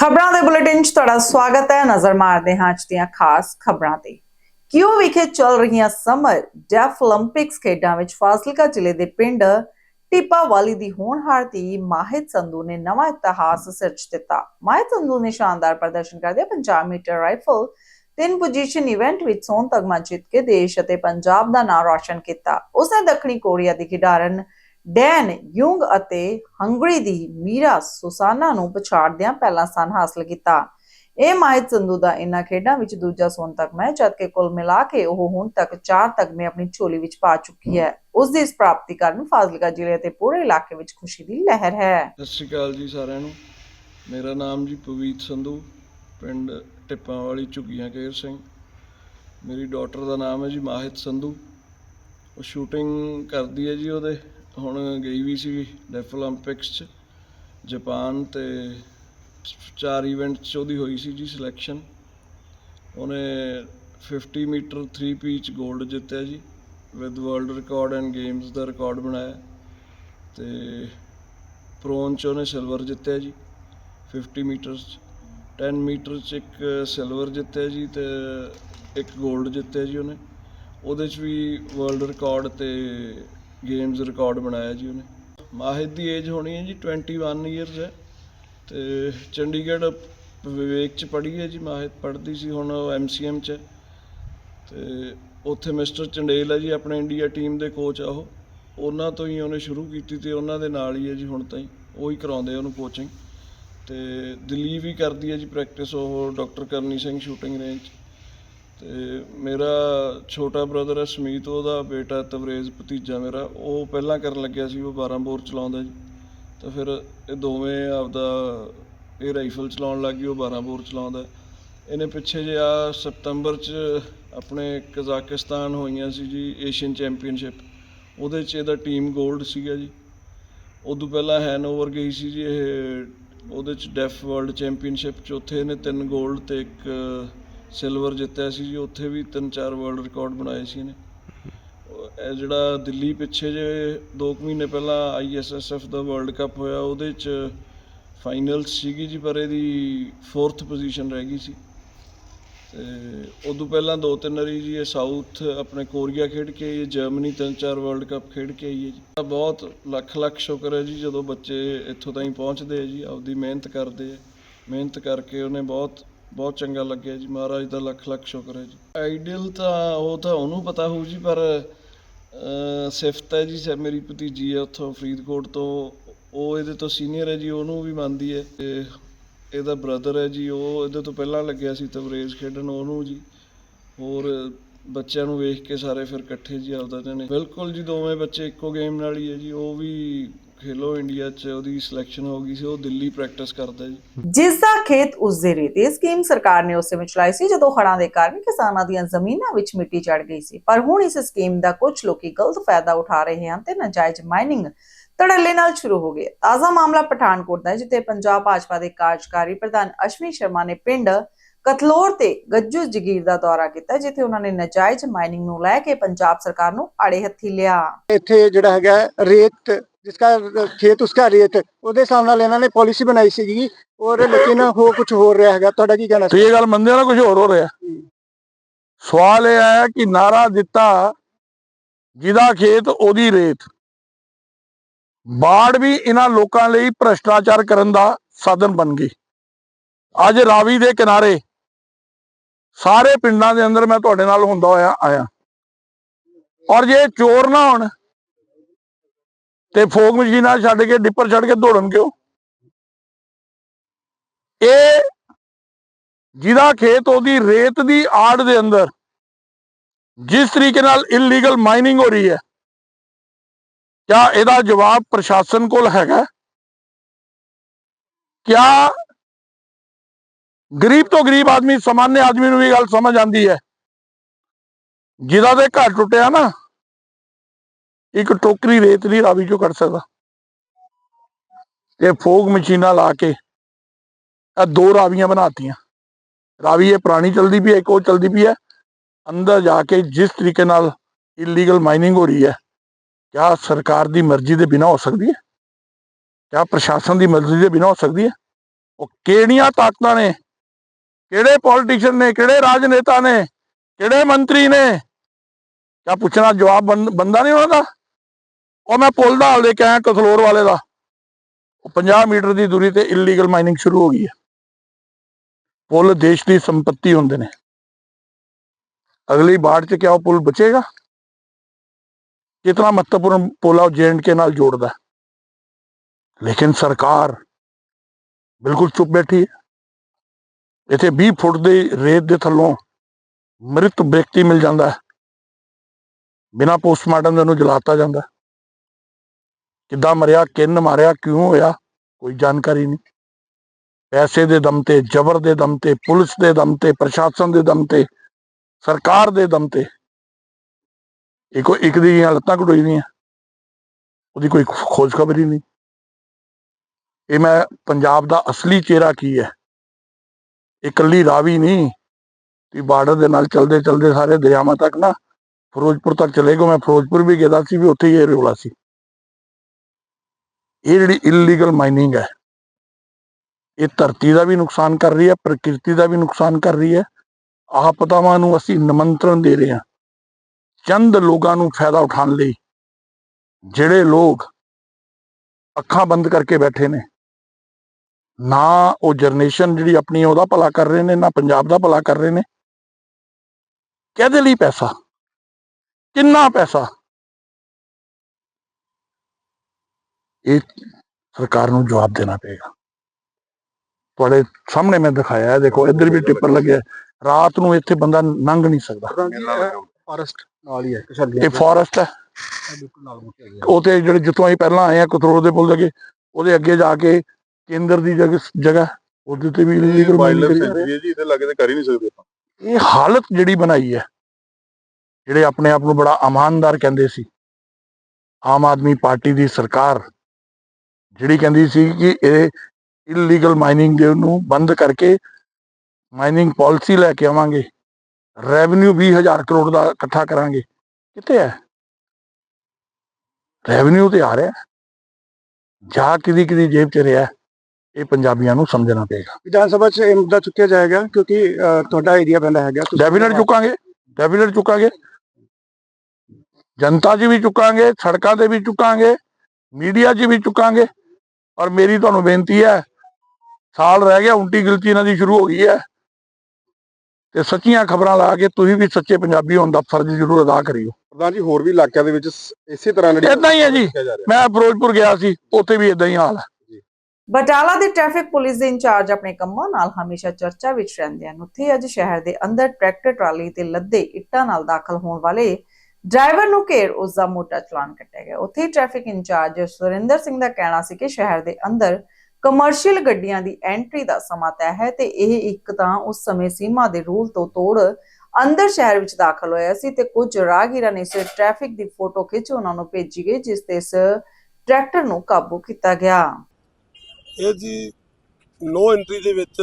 ਖਬਰਾਂ ਦੇ ਬੁਲੇਟਿਨ 'ਚ ਤੁਹਾਡਾ ਸਵਾਗਤ ਹੈ। ਨਜ਼ਰ ਮਾਰਦੇ ਹਾਂ ਅੱਜ ਦੀਆਂ ਖਾਸ ਖਬਰਾਂ ਤੇ। ਕਿਉਂ ਵਿਖੇ ਚੱਲ ਰਹੀਆਂ ਸਮਰ ਡੈਫ 올림픽ਸ ਖੇਡਾਂ ਵਿੱਚ ਫਾਜ਼ਿਲਕਾ ਜ਼ਿਲ੍ਹੇ ਦੇ ਪਿੰਡ ਟਿਪਾਵਾਲੀ ਦੀ ਹੋਣਹਾਰ ਧੀ ਮਾਹਿਤ ਸੰਧੂ ਨੇ ਨਵਾਂ ਇਤਿਹਾਸ ਸਿਰਜ ਦਿੱਤਾ। ਮਾਹਿਤ ਸੰਧੂ ਨੇ ਸ਼ਾਨਦਾਰ ਪ੍ਰਦਰਸ਼ਨ ਕਰਦੇ 50 ਮੀਟਰ ਰਾਈਫਲ ਤਿੰਨ ਪੋਜੀਸ਼ਨ ਇਵੈਂਟ ਵਿੱਚ ਸੋਨ ਤਗਮਾ ਜਿੱਤ ਕੇ ਦੇਸ਼ ਅਤੇ ਪੰਜਾਬ ਦਾ ਨਾਮ ਰੌਸ਼ਨ ਕੀਤਾ। ਉਸਨੇ ਦੱਖਣੀ ਕੋਰੀਆ ਦੀ ਖਿਡਾਰਨ ਡੈਨ ਯੂੰਗ ਅਤੇ ਹੰਗਰੀ ਦੀ ਮੀਰਾ ਸੁਸਾਨਾ ਨੂੰ ਪਛਾੜਦਿਆਂ ਪਹਿਲਾ ਸਥਾਨ ਹਾਸਲ ਕੀਤਾ। ਇਹ ਮਾਹਿਤ ਸੰਧੂ ਦਾ ਇਨ੍ਹਾਂ ਖੇਡਾਂ ਵਿੱਚ ਦੂਜਾ ਸੋਨ ਤਗਮਾ ਹੈ ਜਦਕਿ ਕੁੱਲ ਮਿਲਾ ਕੇ ਉਹ ਹੁਣ ਤੱਕ ਚਾਰ ਤਗਮੇ ਆਪਣੀ ਝੋਲੀ ਵਿੱਚ ਪਾ ਚੁੱਕੀ ਹੈ। ਉਸ ਦੀ ਇਸ ਪ੍ਰਾਪਤੀ ਕਾਰਨ ਫਾਜ਼ਿਲਕਾ ਜ਼ਿਲ੍ਹੇ ਅਤੇ ਪੂਰੇ ਇਲਾਕੇ ਵਿੱਚ ਖੁਸ਼ੀ ਦੀ ਲਹਿਰ ਹੈ। ਸਤਿ ਸ਼੍ਰੀ ਅਕਾਲ ਜੀ ਸਾਰਿਆਂ ਨੂੰ। ਮੇਰਾ ਨਾਮ ਜੀ ਪਵੀਤ ਸੰਧੂ, ਪਿੰਡ ਟਿੱਪਾਂ ਵਾਲੀ ਝੁੱਗੀਆਂ ਕੇਰ ਸਿੰਘ। ਮੇਰੀ ਡਾਟਰ ਦਾ ਨਾਮ ਹੈ ਜੀ ਮਾਹਿਤ ਸੰਧੂ। ਉਹ ਸ਼ੂਟਿੰਗ ਕਰਦੀ ਹੈ ਜੀ ਉਹਦੇ। ਹੁਣ ਗਈ ਵੀ ਸੀ ਡੈਫ 올림픽ਸ 'ਚ, ਜਾਪਾਨ ਤੇ ਚਾਰ ਇਵੈਂਟ 'ਚ ਉਹਦੀ ਹੋਈ ਸੀ ਜੀ ਸਿਲੈਕਸ਼ਨ ਉਹਨੇ 50 ਮੀਟਰ 3 ਪੀ 'ਚ 골ਡ ਜਿੱਤਿਆ ਜੀ with world record and games the record ਬਣਾਇਆ। ਤੇ ਪ੍ਰੋਨ 'ਚ ਉਹਨੇ ਸਿਲਵਰ ਜਿੱਤਿਆ ਜੀ 50 ਮੀਟਰ 10 ਮੀਟਰ 'ਚ ਇੱਕ ਸਿਲਵਰ ਜਿੱਤਿਆ ਜੀ ਤੇ ਇੱਕ 골ਡ ਜਿੱਤਿਆ ਜੀ ਉਹਨੇ। ਉਹਦੇ 'ਚ ਵੀ ਵਰਲਡ ਰਿਕਾਰਡ ਤੇ ਗੇਮਸ ਰਿਕਾਰਡ ਬਣਾਇਆ ਜੀ ਉਹਨੇ। ਮਾਹਿਦ ਦੀ ਏਜ ਹੋਣੀ ਹੈ ਜੀ 21 ਇਅਰਸ ਹੈ। ਤੇ ਚੰਡੀਗੜ੍ਹ ਵਿਵੇਕ ਚ ਪੜ੍ਹੀ ਹੈ ਜੀ ਮਾਹਿਦ ਪੜ੍ਹਦੀ ਸੀ ਹੁਣ ਉਹ ਐਮਸੀਐਮ ਚ। ਹੈ ਤੇ ਉੱਥੇ ਮਿਸਟਰ ਚੰਡੇਲ ਹੈ ਜੀ, ਆਪਣੇ ਇੰਡੀਆ ਟੀਮ ਦੇ ਕੋਚ ਆ ਉਹ। ਉਹਨਾਂ ਤੋਂ ਹੀ ਉਹਨੇ ਸ਼ੁਰੂ ਕੀਤੀ ਤੇ ਉਹਨਾਂ ਦੇ ਨਾਲ ਹੀ ਹੈ ਜੀ ਹੁਣ ਤਾਈਂ। ਉਹ ਹੀ ਕਰਾਉਂਦੇ ਆ ਉਹਨੂੰ ਕੋਚਿੰਗ ਤੇ ਦਿੱਲੀ ਵੀ ਕਰਦੀ ਹੈ ਜੀ ਪ੍ਰੈਕਟਿਸ ਉਹ ਡਾਕਟਰ ਕਰਨੀ ਸਿੰਘ ਸ਼ੂਟਿੰਗ ਰੇਂਜ ਤੇ ਮੇਰਾ ਛੋਟਾ ਬ੍ਰਦਰ ਹੈ ਸਮੀਤ, ਉਹਦਾ ਬੇਟਾ ਤਵਰੇਜ਼ ਭਤੀਜਾ ਮੇਰਾ, ਉਹ ਪਹਿਲਾਂ ਕਰਨ ਲੱਗਿਆ ਸੀ, ਉਹ 12 ਬੋਰ ਚਲਾਉਂਦਾ ਜੀ। ਤਾਂ ਫਿਰ ਇਹ ਦੋਵੇਂ ਆਪਦਾ ਇਹ ਰਾਈਫਲ ਚਲਾਉਣ ਲੱਗ ਗਈ, ਉਹ 12 ਬੋਰ ਚਲਾਉਂਦਾ। ਇਹਨੇ ਪਿੱਛੇ ਜੇ ਆ ਸਤੰਬਰ ਚ ਆਪਣੇ ਕਜ਼ਾਕਿਸਤਾਨ ਹੋਈਆਂ ਸੀ ਜੀ ਏਸ਼ੀਅਨ ਚੈਂਪੀਅਨਸ਼ਿਪ ਉਹਦੇ ਚ ਇਹਦਾ ਟੀਮ 골ਡ ਸੀਗਾ ਜੀ। ਉਦੋਂ ਪਹਿਲਾਂ ਹੈਨਓਵਰ ਗਈ ਸੀ ਜੀ, ਇਹ ਉਹਦੇ ਚ ਡੈਫ ਵਰਲਡ ਚੈਂਪੀਅਨਸ਼ਿਪ ਚ, ਉੱਥੇ ਇਹਨੇ ਤਿੰਨ 골ਡ ਤੇ ਇੱਕ ਸਿਲਵਰ ਜਿੱਤਿਆ ਸੀ ਜੀ, ਉੱਥੇ ਵੀ ਤਿੰਨ ਚਾਰ ਵਰਲਡ ਰਿਕਾਰਡ ਬਣਾਏ ਸੀ ਇਹਨੇ। ਇਹ ਜਿਹੜਾ ਦਿੱਲੀ ਪਿੱਛੇ ਜੇ 2 ਮਹੀਨੇ ਪਹਿਲਾਂ ਆਈਐਸਐਸਐਫ ਦਾ ਵਰਲਡ ਕੱਪ ਹੋਇਆ, ਉਹਦੇ ਚ ਫਾਈਨਲ ਸੀਗੀ ਜੀ, ਪਰ ਇਹਦੀ 4th ਪੋਜੀਸ਼ਨ ਰਹਿ ਗਈ ਸੀ। ਤੇ ਉਦੋਂ ਪਹਿਲਾਂ ਦੋ ਤਿੰਨ ਵਾਰੀ ਜੀ ਇਹ ਸਾਊਥ ਆਪਣੇ ਕੋਰੀਆ ਖੇਡ ਕੇ ਆਈ ਜਰਮਨੀ ਤਿੰਨ ਚਾਰ ਵਰਲਡ ਕੱਪ ਖੇਡ ਕੇ ਆਈ ਹੈ ਜੀ। ਬਹੁਤ ਲੱਖ ਲੱਖ ਸ਼ੁਕਰ ਹੈ ਜੀ, ਜਦੋਂ ਬੱਚੇ ਇੱਥੋਂ ਤਾਈਂ ਪਹੁੰਚਦੇ ਆ ਜੀ, ਆਪਦੀ ਮਿਹਨਤ ਕਰਦੇ ਆ। ਮਿਹਨਤ ਕਰਕੇ ਉਹਨੇ ਬਹੁਤ ਬਹੁਤ ਚੰਗਾ ਲੱਗਿਆ ਜੀ, ਮਹਾਰਾਜ ਦਾ ਲੱਖ ਲੱਖ ਸ਼ੁਕਰ ਹੈ ਜੀ। ਆਈਡੀਅਲ ਤਾਂ ਉਹ ਤਾਂ ਉਹਨੂੰ ਪਤਾ ਹੋਊ ਜੀ, ਪਰ ਸਿਫਤ ਹੈ ਜੀ ਮੇਰੀ ਭਤੀਜੀ ਹੈ ਉੱਥੋਂ ਫਰੀਦਕੋਟ ਤੋਂ, ਉਹ ਇਹਦੇ ਤੋਂ ਸੀਨੀਅਰ ਹੈ ਜੀ, ਉਹਨੂੰ ਵੀ ਮੰਨਦੀ ਹੈ। ਤੇ ਇਹਦਾ ਬ੍ਰਦਰ ਹੈ ਜੀ, ਉਹ ਇਹਦੇ ਤੋਂ ਪਹਿਲਾਂ ਲੱਗਿਆ ਸੀ ਤਵਰੇਜ਼ ਖੇਡਣ, ਉਹਨੂੰ ਜੀ। ਹੋਰ ਬੱਚਿਆਂ ਨੂੰ ਵੇਖ ਕੇ ਸਾਰੇ ਫਿਰ ਇਕੱਠੇ ਜੀ, ਆਪਦਾ ਜਣੇ ਬਿਲਕੁਲ ਜੀ, ਦੋਵੇਂ ਬੱਚੇ ਇੱਕੋ ਗੇਮ ਨਾਲ ਹੀ ਹੈ ਜੀ, ਉਹ ਵੀ ਖੇਲੋ ਇੰਡੀਆ 'ਚ ਉਹਦੀ ਸਿਲੈਕਸ਼ਨ ਹੋ ਗਈ ਸੀ ਉਹ ਦਿੱਲੀ ਪ੍ਰੈਕਟਿਸ ਕਰਦਾ ਜੀ। ਜਿਸ ਦਾ ਖੇਤ ਉਸ ਦੇ ਰੇਤ ਇਹ ਸਕੀਮ ਸਰਕਾਰ ਨੇ ਉਸੇ ਵਿੱਚ ਚਲਾਈ ਸੀ ਜਦੋਂ ਹੜ੍ਹਾਂ ਦੇ ਕਾਰਨ ਕਿਸਾਨਾਂ ਦੀਆਂ ਜ਼ਮੀਨਾਂ ਵਿੱਚ ਮਿੱਟੀ ਚੜ ਗਈ ਸੀ। ਪਰ ਹੁਣ ਇਸ ਸਕੀਮ ਦਾ ਕੁਝ ਲੋਕੀ ਗਲਤ ਫਾਇਦਾ ਉਠਾ ਰਹੇ ਹਨ ਤੇ ਨਾਜਾਇਜ਼ ਮਾਈਨਿੰਗ ਧੜੱਲੇ ਨਾਲ ਸ਼ੁਰੂ ਹੋ ਗਈ ਤਾਜ਼ਾ ਮਾਮਲਾ ਪਠਾਨਕੋਟ ਦਾ ਹੈ, ਜਿੱਥੇ ਪੰਜਾਬ ਭਾਜਪਾ ਦੇ ਕਾਰਜਕਾਰੀ ਪ੍ਰਧਾਨ ਅਸ਼ਵਨੀ ਸ਼ਰਮਾ ਨੇ ਪਿੰਡ ਕਤਲੋਰ ਤੇ ਗੱਜੂ ਜਗੀਰ ਦਾ ਦੌਰਾ ਕੀਤਾ ਜਿੱਥੇ ਉਹਨਾਂ ਨੇ ਨਾਜਾਇਜ਼ ਮਾਈਨਿੰਗ ਨੂੰ ਲੈ ਕੇ ਪੰਜਾਬ ਸਰਕਾਰ ਨੂੰ ਆੜੇ ਹੱਥੀ ਲਿਆ। ਇੱਥੇ ਜਿਹੜਾ ਹੈਗਾ ਹੈ, ਰੇਤ ਜਿਸਕਾ ਖੇਤ ਉਸਕਾ ਰੇਤ ਉਹਦੇ ਹਿਸਾਬ ਨਾਲ ਇਹਨਾਂ ਨੇ ਪਾਲਿਸੀ ਬਣਾਈ ਸੀਗੀ। ਔਰ ਲੇਕਿਨ ਹੋ ਕੁਝ ਹੋਰ ਰਿਹਾ ਹੈਗਾ। ਤੁਹਾਡਾ ਕੀ ਕਹਿਣਾ ਤੇ ਇਹ ਗੱਲ ਮੰਨਦੇ ਹੋ ਨਾ ਕੁਝ ਹੋਰ ਹੋ ਰਿਹਾ? ਸਵਾਲ ਇਹ ਹੈ ਕਿ ਨਾਰਾ ਦਿੱਤਾ ਜਿਹਦਾ ਖੇਤ ਉਹਦੀ ਰੇਤ। ਬਾੜ ਵੀ ਇਹਨਾਂ ਲੋਕਾਂ ਲਈ ਭ੍ਰਸ਼ਟਾਚਾਰ ਕਰਨ ਦਾ ਸਾਧਨ ਬਣ ਗਈ। ਅੱਜ ਰਾਵੀ ਦੇ ਕਿਨਾਰੇ ਸਾਰੇ ਪਿੰਡਾਂ ਦੇ ਅੰਦਰ ਮੈਂ ਤੁਹਾਡੇ ਨਾਲ ਹੁੰਦਾ ਹੋਇਆ, ਆਇਆ। ਔਰ ਜੇ ਚੋਰ ਨਾ ਹੋਣ, ਤੇ ਫੋਕ ਮਸ਼ੀਨਾਂ ਛੱਡ ਕੇ, ਡਿੱਪਰ ਛੱਡ ਕੇ ਦੌੜਨ ਕਿਉਂ? ਇਹ ਜਿਹਦਾ ਖੇਤ ਉਹਦੀ ਰੇਤ ਦੀ ਆੜ ਦੇ ਅੰਦਰ, ਜਿਸ ਤਰੀਕੇ ਨਾਲ ਇਲੀਗਲ ਮਾਈਨਿੰਗ ਹੋ ਰਹੀ ਹੈ, ਕਿਆ ਇਹਦਾ ਜਵਾਬ ਪ੍ਰਸ਼ਾਸਨ ਕੋਲ ਹੈਗਾ? ਕਿਆ ਗਰੀਬ ਤੋਂ ਗਰੀਬ ਆਦਮੀ ਸਾਮਾਨਯ ਆਦਮੀ ਨੂੰ ਵੀ ਗੱਲ ਸਮਝ ਆਂਦੀ ਹੈ। ਜਿਹਦਾ ਦੇ ਘਰ ਟੁੱਟਿਆ ਨਾ, ਇੱਕ ਟੋਕਰੀ ਰੇਤ ਦੀ ਰਾਵੀ ਚੋਂ ਕੱਢ ਸਕਦਾ। ਇਹ ਫੋਗ ਮਸ਼ੀਨਾਂ ਲਾ ਕੇ, ਇਹ ਦੋ ਰਾਵੀਆਂ ਬਣਾਤੀਆਂ। ਰਾਵੀ ਇਹ ਪੁਰਾਣੀ ਚਲਦੀ ਪਈ ਹੈ, ਇੱਕ ਉਹ ਚਲਦੀ ਪਈ ਹੈ। ਅੰਦਰ ਜਾ ਕੇ ਜਿਸ ਤਰੀਕੇ ਨਾਲ ਇਲੀਗਲ ਮਾਈਨਿੰਗ ਹੋ ਰਹੀ ਹੈ, ਕਿਆ ਸਰਕਾਰ ਦੀ ਮਰਜ਼ੀ ਦੇ ਬਿਨਾ ਹੋ ਸਕਦੀ ਹੈ? ਕਿਆ ਪ੍ਰਸ਼ਾਸਨ ਦੀ ਮਰਜ਼ੀ ਦੇ ਬਿਨਾ ਹੋ ਸਕਦੀ ਹੈ? ਉਹ ਕਿਹੜੀਆਂ ਤਾਕਤਾਂ ਨੇ? ਕਿਹੜੇ ਪੋਲੀਟੀਸ਼ੀਅਨ ਨੇ, ਕਿਹੜੇ ਰਾਜਨੇਤਾ ਨੇ, ਕਿਹੜੇ ਮੰਤਰੀ ਨੇ? ਕਿਆ ਪੁੱਛਣਾ, ਜਵਾਬ ਬੰ- ਬੰਦਾ ਨਹੀਂ ਉਹਨਾਂ ਦਾ? ਉਹ ਮੈਂ ਪੁੱਲ ਦਾ ਹਾਲ ਦੇ ਕੇ ਆਇਆ ਕਥਲੋਰ ਵਾਲੇ ਦਾ। ਉਹ 50 ਮੀਟਰ ਦੀ ਦੂਰੀ ਤੇ ਇਲੀਗਲ ਮਾਈਨਿੰਗ ਸ਼ੁਰੂ ਹੋ ਗਈ ਹੈ। ਪੁੱਲ ਦੇਸ਼ ਦੀ ਸੰਪਤੀ ਹੁੰਦੇ ਨੇ। ਅਗਲੀ ਬਾੜ ਚ ਕਿਆ ਉਹ ਪੁੱਲ ਬਚੇਗਾ? ਕਿਤਨਾ ਮਹੱਤਵਪੂਰਨ ਪੁੱਲ ਆ ਉਹ ਜੈਂਡ ਕੇ ਨਾਲ ਜੋੜਦਾ। ਲੇਕਿਨ ਸਰਕਾਰ ਬਿਲਕੁਲ ਚੁੱਪ ਬੈਠੀ ਹੈ। ਇੱਥੇ 20 ਫੁੱਟ ਦੇ ਰੇਤ ਦੇ ਥੱਲੋਂ ਮ੍ਰਿਤ ਵਿਅਕਤੀ ਮਿਲ ਜਾਂਦਾ ਹੈ। ਬਿਨਾਂ ਪੋਸਟਮਾਰਟਮ ਦੇ ਉਹਨੂੰ ਜਲਾਤਾ ਜਾਂਦਾ ਕਿੱਦਾਂ ਮਰਿਆ, ਕਿੰਨ ਮਾਰਿਆ, ਕਿਉਂ ਹੋਇਆ, ਕੋਈ ਜਾਣਕਾਰੀ ਨਹੀਂ। ਪੈਸੇ ਦੇ ਦਮ ਤੇ, ਜ਼ਬਰ ਦੇ ਦਮ ਤੇ, ਪੁਲਿਸ ਦੇ ਦਮ ਤੇ, ਪ੍ਰਸ਼ਾਸਨ ਦੇ ਦਮ ਤੇ, ਸਰਕਾਰ ਦੇ ਦਮ ਤੇ ਇੱਕੋ ਇੱਕ ਦੀਆਂ ਲੱਤਾਂ ਘੜੋਈ ਦੀਆਂ। ਉਹਦੀ ਕੋਈ ਖੋਜ ਖਬਰ ਹੀ ਨਹੀਂ। ਇਹ ਮੈਂ ਪੰਜਾਬ ਦਾ ਅਸਲੀ ਚਿਹਰਾ ਕੀ ਹੈ? ਇਕੱਲੀ ਰਾਵੀ ਨਹੀਂ ਕਿ ਬਾਰਡਰ ਦੇ ਨਾਲ ਚਲਦੇ ਚਲਦੇ ਸਾਰੇ ਦਰਿਆਵਾਂ ਤੱਕ ਨਾ ਫਿਰੋਜ਼ਪੁਰ ਤੱਕ ਚਲੇ ਗਏ। ਮੈਂ ਫਿਰੋਜ਼ਪੁਰ ਵੀ ਗਿਆ ਸੀ, ਵੀ ਉੱਥੇ ਹੀ ਇਹ ਰੋਲਾ ਸੀ। ਇਹ ਜਿਹੜੀ ਇਲੀਗਲ ਮਾਈਨਿੰਗ ਹੈ, ਇਹ ਧਰਤੀ ਦਾ ਵੀ ਨੁਕਸਾਨ ਕਰ ਰਹੀ ਹੈ, ਪ੍ਰਕਿਰਤੀ ਦਾ ਵੀ ਨੁਕਸਾਨ ਕਰ ਰਹੀ ਹੈ। ਆਪਦਾਵਾਂ ਨੂੰ ਅਸੀਂ ਨਿਮੰਤਰਣ ਦੇ ਰਹੇ ਹਾਂ। ਚੰਦ ਲੋਕਾਂ ਨੂੰ ਫਾਇਦਾ ਉਠਾਉਣ ਲਈ ਜਿਹੜੇ ਲੋਕ ਅੱਖਾਂ ਬੰਦ ਕਰਕੇ ਬੈਠੇ ਨੇ ਨਾ ਉਹ ਜਨਰੇਸ਼ਨ ਜਿਹੜੀ ਆਪਣੀ ਉਹਦਾ ਭਲਾ ਕਰ ਰਹੇ ਨੇ ਨਾ ਪੰਜਾਬ ਦਾ ਭਲਾ ਕਰ ਰਹੇ ਨੇ। ਕਿਹਦੇ ਲਈ ਪੈਸਾ? ਕਿੰਨਾ ਪੈਸਾ? ਇਹ ਸਰਕਾਰ ਨੂੰ ਜਵਾਬ ਦੇਣਾ ਪਏਗਾ। ਤੁਹਾਡੇ ਸਾਹਮਣੇ ਮੈਂ ਦਿਖਾਇਆ ਹੈ ਦੇਖੋ ਇੱਧਰ ਵੀ ਟਿੱਪਰ ਲੱਗਿਆ। ਹੈ। ਰਾਤ ਨੂੰ ਇੱਥੇ ਬੰਦਾ ਲੰਘ ਨਹੀਂ ਸਕਦਾ। ਫੋਰੈਸਟ ਨਾਲ ਹੀ ਹੈ ਇਹ ਫੋਰੈਸਟ ਹੈ। ਉਹ ਤੇ ਜਿਹੜੇ ਜਿੱਥੋਂ ਅਸੀਂ ਪਹਿਲਾਂ ਆਏ ਆ ਕਥਰੋੜ ਦੇ ਪੁੱਲ ਦੇ ਅੱਗੇ ਉਹਦੇ ਅੱਗੇ ਜਾ ਕੇ ਕੇਂਦਰ ਦੀ ਜਗ੍ਹਾ ਜਗ੍ਹਾ ਉਹਦੇ ਤੇ ਵੀ illegal mining ਕਰੀ ਜਾ ਰਹੇ ਆ। ਜੀ ਇਹਦੇ ਲੱਗੇ ਤੇ ਕਰ ਹੀ ਨਹੀਂ ਸਕਦੇ ਆਪਾਂ। ਇਹ ਹਾਲਤ ਜਿਹੜੀ ਬਣਾਈ ਹੈ ਜਿਹੜੇ ਆਪਣੇ ਆਪ ਨੂੰ ਬੜਾ ਇਮਾਨਦਾਰ ਕਹਿੰਦੇ ਸੀ ਆਮ ਆਦਮੀ ਪਾਰਟੀ ਦੀ ਸਰਕਾਰ ਜਿਹੜੀ ਕਹਿੰਦੀ ਸੀ ਕਿ ਇਹ ਇਲੀਗਲ ਮਾਈਨਿੰਗ ਦੇ ਨੂੰ ਬੰਦ ਕਰਕੇ ਮਾਈਨਿੰਗ ਪਾਲਿਸੀ ਲੈ ਕੇ ਆਵਾਂਗੇ ਰੈਵਨਿਊ 20000 ਕਰੋੜ ਦਾ ਇਕੱਠਾ ਕਰਾਂਗੇ ਕਿੱਥੇ ਹੈ? ਰੈਵਨਿਊ ਤੇ ਆ ਰਿਹਾ ਜਾ ਕਿਦੀ ਕਿਦੀ ਜੇਬ ਚ ਰਿਹਾ ਇਹ ਪੰਜਾਬੀਆਂ ਨੂੰ ਸਮਝਣਾ ਪਏਗਾ। ਵਿਧਾਨ ਸਭਾ 'ਚ ਇਹ ਮੁੱਦਾ ਚੁੱਕਿਆ ਜਾਏਗਾ ਕਿਉਂਕਿ ਅਹ, ਤੁਹਾਡਾ ਏਰੀਆ ਪੈਂਦਾ ਹੈਗਾ ਤੁਸੀਂ- ਡੈਫੀਨੇਟ ਚੁੱਕਾਂਗੇ ਡੈਫੀਨੇਟ ਚੁੱਕਾਂਗੇ। ਜਨਤਾ 'ਚ ਵੀ ਚੁੱਕਾਂਗੇ ਸੜਕਾਂ ਤੇ ਵੀ ਚੁੱਕਾਂਗੇ ਮੀਡੀਆ 'ਚ ਵੀ ਚੁੱਕਾਂਗੇ। ਔਰ ਮੇਰੀ ਤੁਹਾਨੂੰ ਬੇਨਤੀ ਹੈ ਸਾਲ ਰਹਿ ਗਿਆ ਉਲਟੀ ਗਿਲਤੀ ਇਹਨਾਂ ਦੀ ਸ਼ੁਰੂ ਹੋ ਗਈ ਹੈ। ਤੇ ਸੱਚੀਆਂ ਖਬਰਾਂ ਲਾ ਕੇ ਤੁਸੀਂ ਵੀ ਸੱਚੇ ਪੰਜਾਬੀ ਹੋਣ ਦਾ ਫਰਜ਼ ਜ਼ਰੂਰ ਅਦਾ ਕਰਿਓ। ਪ੍ਰਧਾਨ ਜੀ ਹੋਰ ਵੀ ਇਲਾਕਿਆਂ ਦੇ ਵਿੱਚ ਸ- ਇਸੇ ਤਰ੍ਹਾਂ ਜਿਹੜੀ ਏਦਾਂ ਹੀ ਹੈ ਜੀ। ਦੇਖਿਆ ਜਾ ਰਿਹਾ। ਮੈਂ ਫਿਰੋਜ਼ਪੁਰ ਗਿਆ ਸੀ ਉੱਥੇ ਵੀ ਇਦਾਂ ਹੀ ਹਾਲ ਹੈ। ਬਟਾਲਾ ਦੇ ਟ੍ਰੈਫਿਕ ਪੁਲਿਸ ਦੇ ਇੰਚਾਰਜ ਆਪਣੇ ਕੰਮਾਂ ਨਾਲ ਹਮੇਸ਼ਾ ਚਰਚਾ ਵਿੱਚ ਰਹਿੰਦੇ ਹਨ। ਉੱਥੇ ਅੱਜ ਸ਼ਹਿਰ ਦੇ ਅੰਦਰ ਟਰੈਕਟਰ ਟਰਾਲੀ ਤੇ ਲੱਦੇ ਇੱਟਾਂ ਨਾਲ ਦਾਖਲ ਹੋਣ ਵਾਲੇ ਡਰਾਈਵਰ ਨੂੰ ਘੇਰ ਉਸ ਦਾ ਮੋਟਾ ਚਲਾਨ ਕੱਟਿਆ ਗਿਆ। ਉੱਥੇ ਟ੍ਰੈਫਿਕ ਇੰਚਾਰਜ ਸੁਰਿੰਦਰ ਸਿੰਘ ਦਾ ਕਹਿਣਾ ਸੀ ਕਿ ਸ਼ਹਿਰ ਦੇ ਅੰਦਰ ਕਮਰਸ਼ੀਅਲ ਗੱਡੀਆਂ ਦੀ ਐਂਟਰੀ ਦਾ ਸਮਾਂ ਤੈਅ ਹੈ ਤੇ ਇਹ ਇੱਕ ਤਾਂ ਉਸ ਸਮੇਂ ਸੀਮਾ ਦੇ ਰੂਲ ਤੋਂ ਤੋੜ ਅੰਦਰ ਸ਼ਹਿਰ ਵਿੱਚ ਦਾਖਲ ਹੋਇਆ ਸੀ ਤੇ ਕੁਝ ਰਾਹਗੀਰਾਂ ਨੇ ਇਸ ਟ੍ਰੈਫਿਕ ਦੀ ਫੋਟੋ ਖਿੱਚ ਉਹਨਾਂ ਨੂੰ ਭੇਜੀ ਗਈ, ਜਿਸ ਤੇ ਇਸ ਟਰੈਕਟਰ ਨੂੰ ਕਾਬੂ ਕੀਤਾ ਗਿਆ। ਇਹ ਜੀ ਨੋ ਐਂਟਰੀ ਦੇ ਵਿੱਚ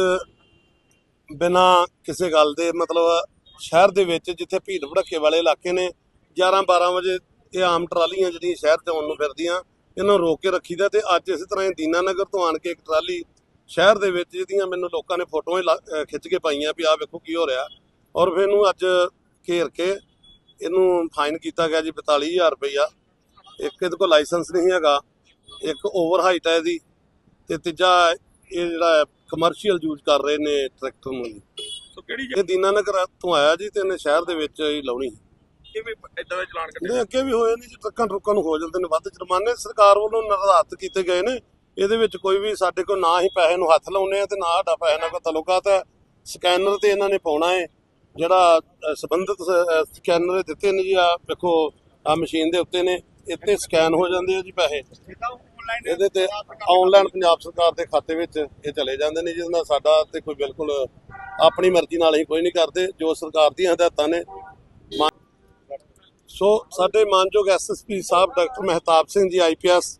ਬਿਨਾ ਕਿਸੇ ਗੱਲ ਦੇ, ਮਤਲਬ ਸ਼ਹਿਰ ਦੇ ਵਿੱਚ ਜਿੱਥੇ ਭੀੜ ਭੜੱਕੇ ਵਾਲੇ ਇਲਾਕੇ ਨੇ 11 12 ਵਜੇ ਇਹ ਆਮ ਟਰਾਲੀਆਂ ਜਿਹੜੀਆਂ ਸ਼ਹਿਰ ਚ ਆਉਣ ਨੂੰ ਫਿਰਦੀਆਂ, ਇਹਨਾਂ ਨੂੰ ਰੋਕ ਕੇ ਰੱਖੀਦਾ ਤੇ ਅੱਜ ਇਸੇ ਤਰ੍ਹਾਂ ਹੀ ਦੀਨਾਨਗਰ ਤੋਂ ਆਣ ਕੇ ਇੱਕ ਟਰਾਲੀ ਸ਼ਹਿਰ ਦੇ ਵਿੱਚ ਜਿਹਦੀਆਂ ਮੈਨੂੰ ਲੋਕਾਂ ਨੇ ਫੋਟੋਆਂ ਲਾ- ਖਿੱਚ ਕੇ ਪਾਈਆਂ ਵੀ ਆਹ ਵੇਖੋ ਕੀ ਹੋ ਰਿਹਾ। ਔਰ ਫਿਰ ਇਹਨੂੰ ਅੱਜ ਘੇਰ ਕੇ ਇਹਨੂੰ ਫਾਈਨ ਕੀਤਾ ਗਿਆ ਜੀ 42000 ਰੁਪਈਆ। ਇੱਕ ਇਹਦੇ ਕੋਲ ਲਾਇਸੈਂਸ ਨਹੀਂ ਹੈਗਾ, ਇੱਕ ਓਵਰ ਹਾਈਟ ਹੈ ਇਹਦੀ। ਤੇ ਤੀਜਾ ਇਹ ਜਿਹੜਾ ਕਮਰਸ਼ੀਅਲ ਯੂਜ਼ ਕਰ ਰਹੇ ਨੇ ਟਰੈਕਟਰ ਨੂੰ ਜੀ। ਸੋ ਕਿਹੜੀ ਇਹ ਦੀਨਾਨਗਰ ਤੋਂ ਆਇਆ ਜੀ ਤੇ ਇਹਨੇ ਸ਼ਹਿਰ ਦੇ ਵਿੱਚ ਹੀ ਲਾਉਣੀ। ਕਿਵੇਂ ਇਦਾਂ ਦਾ ਚਲਾਨ ਕੱਟਿਆ ਇਹਦੇ ਅੱਗੇ ਵੀ ਹੋਏ ਨੇ ਜੀ ਟਰੱਕਾਂ ਟਰੁੱਕਾਂ ਨੂੰ ਹੋ ਜਾਂਦੇ ਨੇ ਵੱਧ ਜੁਰਮਾਨੇ ਸਰਕਾਰ ਵੱਲੋਂ ਨਿਰਧਾਰਤ ਕੀਤੇ ਗਏ ਨੇ। ਇਹਦੇ ਵਿੱਚ ਕੋਈ ਵੀ ਸਾਡੇ ਕੋਲ ਨਾ ਹੀ ਪੈਸੇ ਨੂੰ ਹੱਥ ਲਾਉਨੇ ਆ ਤੇ ਨਾ ਸਾਡਾ ਪੈਸੇ ਨਾਲ ਕੋਈ ਤਾਲੁਕਾਤ ਹੈ ਸਕੈਨਰ ਤੇ ਇਹਨਾਂ ਨੇ ਪਾਉਣਾ ਹੈ ਜਿਹੜਾ ਸੰਬੰਧਿਤ ਸਕੈਨਰ ਦਿੱਤੇ ਨੇ ਜੀ ਆ ਵੇਖੋ ਆ ਮਸ਼ੀਨ ਦੇ ਉੱਤੇ ਨੇ ਇੱਥੇ ਸਕੈਨ ਹੋ ਜਾਂਦੇ ਆ ਜੀ ਪੈਸੇ। ਇਹਦੇ ਤੇ ਆਨਲਾਈਨ ਪੰਜਾਬ ਸਰਕਾਰ ਦੇ ਖਾਤੇ ਵਿੱਚ ਇਹ ਚਲੇ ਜਾਂਦੇ ਨੇ ਜਿਹਦੇ ਨਾਲ ਸਾਡਾ ਤੇ ਕੋਈ ਬਿਲਕੁਲ ਆਪਣੀ ਮਰਜ਼ੀ ਨਾਲ ਹੀ ਕੋਈ ਨਹੀਂ ਕਰਦੇ ਜੋ ਸਰਕਾਰ ਦੀਆਂ ਹਦਾਇਤਾਂ ਨੇ। ਸੋ ਸਾਡੇ ਮਾਨਯੋਗ ਐਸਐਸਪੀ ਸਾਹਿਬ ਡਾਕਟਰ ਮਹਿਤਾਬ ਸਿੰਘ ਜੀ ਆਈਪੀਐਸ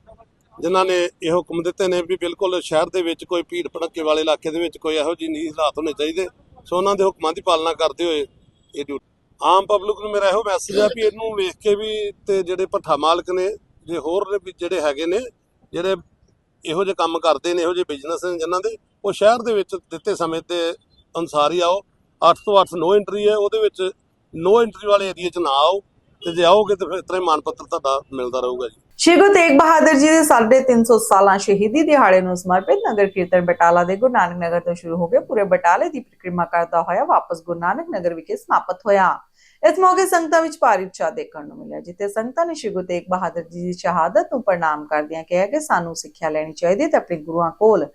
ਜਿਨ੍ਹਾਂ ਨੇ ਇਹ ਹੁਕਮ ਦਿੱਤੇ ਨੇ ਵੀ ਬਿਲਕੁਲ ਸ਼ਹਿਰ ਦੇ ਵਿੱਚ ਕੋਈ ਭੀੜ ਭੜੱਕੇ ਵਾਲੇ ਇਲਾਕੇ ਦੇ ਵਿੱਚ ਕੋਈ ਇਹੋ ਜਿਹੀ ਨਹੀਂ ਹਾਲਾਤ ਹੋਣੇ ਚਾਹੀਦੇ। ਸੋ ਉਹਨਾਂ ਦੇ ਹੁਕਮਾਂ ਦੀ ਪਾਲਣਾ ਕਰਦੇ ਹੋਏ ਇਹ ਡਿਊਟੀ ਆਮ ਪਬਲਿਕ ਨੂੰ ਮੇਰਾ ਇਹੋ ਮੈਸੇਜ ਆ ਵੀ ਇਹਨੂੰ ਵੇਖ ਕੇ ਵੀ ਤੇ ਜਿਹੜੇ ਭੱਠਾ ਮਾਲਕ ਨੇ ਜੇ ਹੋਰ ਵੀ ਜਿਹੜੇ ਹੈਗੇ ਨੇ ਜਿਹੜੇ ਇਹੋ ਜਿਹੇ ਕੰਮ ਕਰਦੇ ਨੇ, ਇਹੋ ਜਿਹੇ ਬਿਜ਼ਨਸ ਨੇ ਜਿਨ੍ਹਾਂ ਦੇ, ਉਹ ਸ਼ਹਿਰ ਦੇ ਵਿੱਚ ਦਿੱਤੇ ਸਮੇਂ ਦੇ ਅਨੁਸਾਰ ਹੀ ਆਓ। 8 ਤੋਂ 8 ਨੋ ਐਂਟਰੀ ਹੈ, ਉਹਦੇ ਵਿੱਚ ਨੋ ਐਂਟਰੀ ਵਾਲੇ ਏਰੀਆ 'ਚ ਨਾ ਆਓ ਤੇ ਜੇ ਆਓਗੇ ਤੇ ਫਿਰ ਇਤਰੇ ਮਾਨ ਤੁਹਾਡਾ ਮਿਲਦਾ ਰਹੂਗਾ ਜੀ। ਸ਼੍ਰੀ ਗੁਰੂ ਤੇਗ ਬਹਾਦਰ ਜੀ ਦੇ 350 ਸਾਲਾਂ ਸ਼ਹੀਦੀ ਦਿਹਾੜੇ ਨੂੰ ਸਮਰਪਿਤ ਨਗਰ ਕੀਰਤਨ ਬਟਾਲਾ ਦੇ ਗੁਰੂ ਨਾਨਕ ਨਗਰ ਤੋਂ ਸ਼ੁਰੂ ਹੋ ਕੇ ਪੂਰੇ ਬਟਾਲੇ ਦੀ ਪ੍ਰਕਿਰਮਾ ਕਰਦਾ ਹੋਇਆ ਵਾਪਸ ਗੁਰੂ ਨਾਨਕ ਨਗਰ ਵਿਖੇ ਸਮਾਪਤ ਹੋਇਆ। ਇਸ ਮੌਕੇ ਸੰਗਤਾਂ ਵਿੱਚ ਭਾਰੀ ਉਤਸ਼ਾਹ ਦੇਖਣ ਨੂੰ ਮਿਲਿਆ, ਜਿੱਥੇ ਸੰਗਤਾਂ ਨੇ ਸ਼੍ਰੀ ਗੁਰੂ ਤੇਗ ਬਹਾਦਰ ਜੀ ਦੀ ਸ਼ਹਾਦਤ ਨੂੰ ਪ੍ਰਣਾਮ ਕਰਦਿਆਂ ਕਿਹਾ ਕਿ ਸਾਨੂੰ ਸਿੱਖਿਆ ਲੈਣੀ ਚਾਹੀਦੀ ਤੇ ਆਪਣੇ ਗੁਰੂਆਂ ਕੋਲ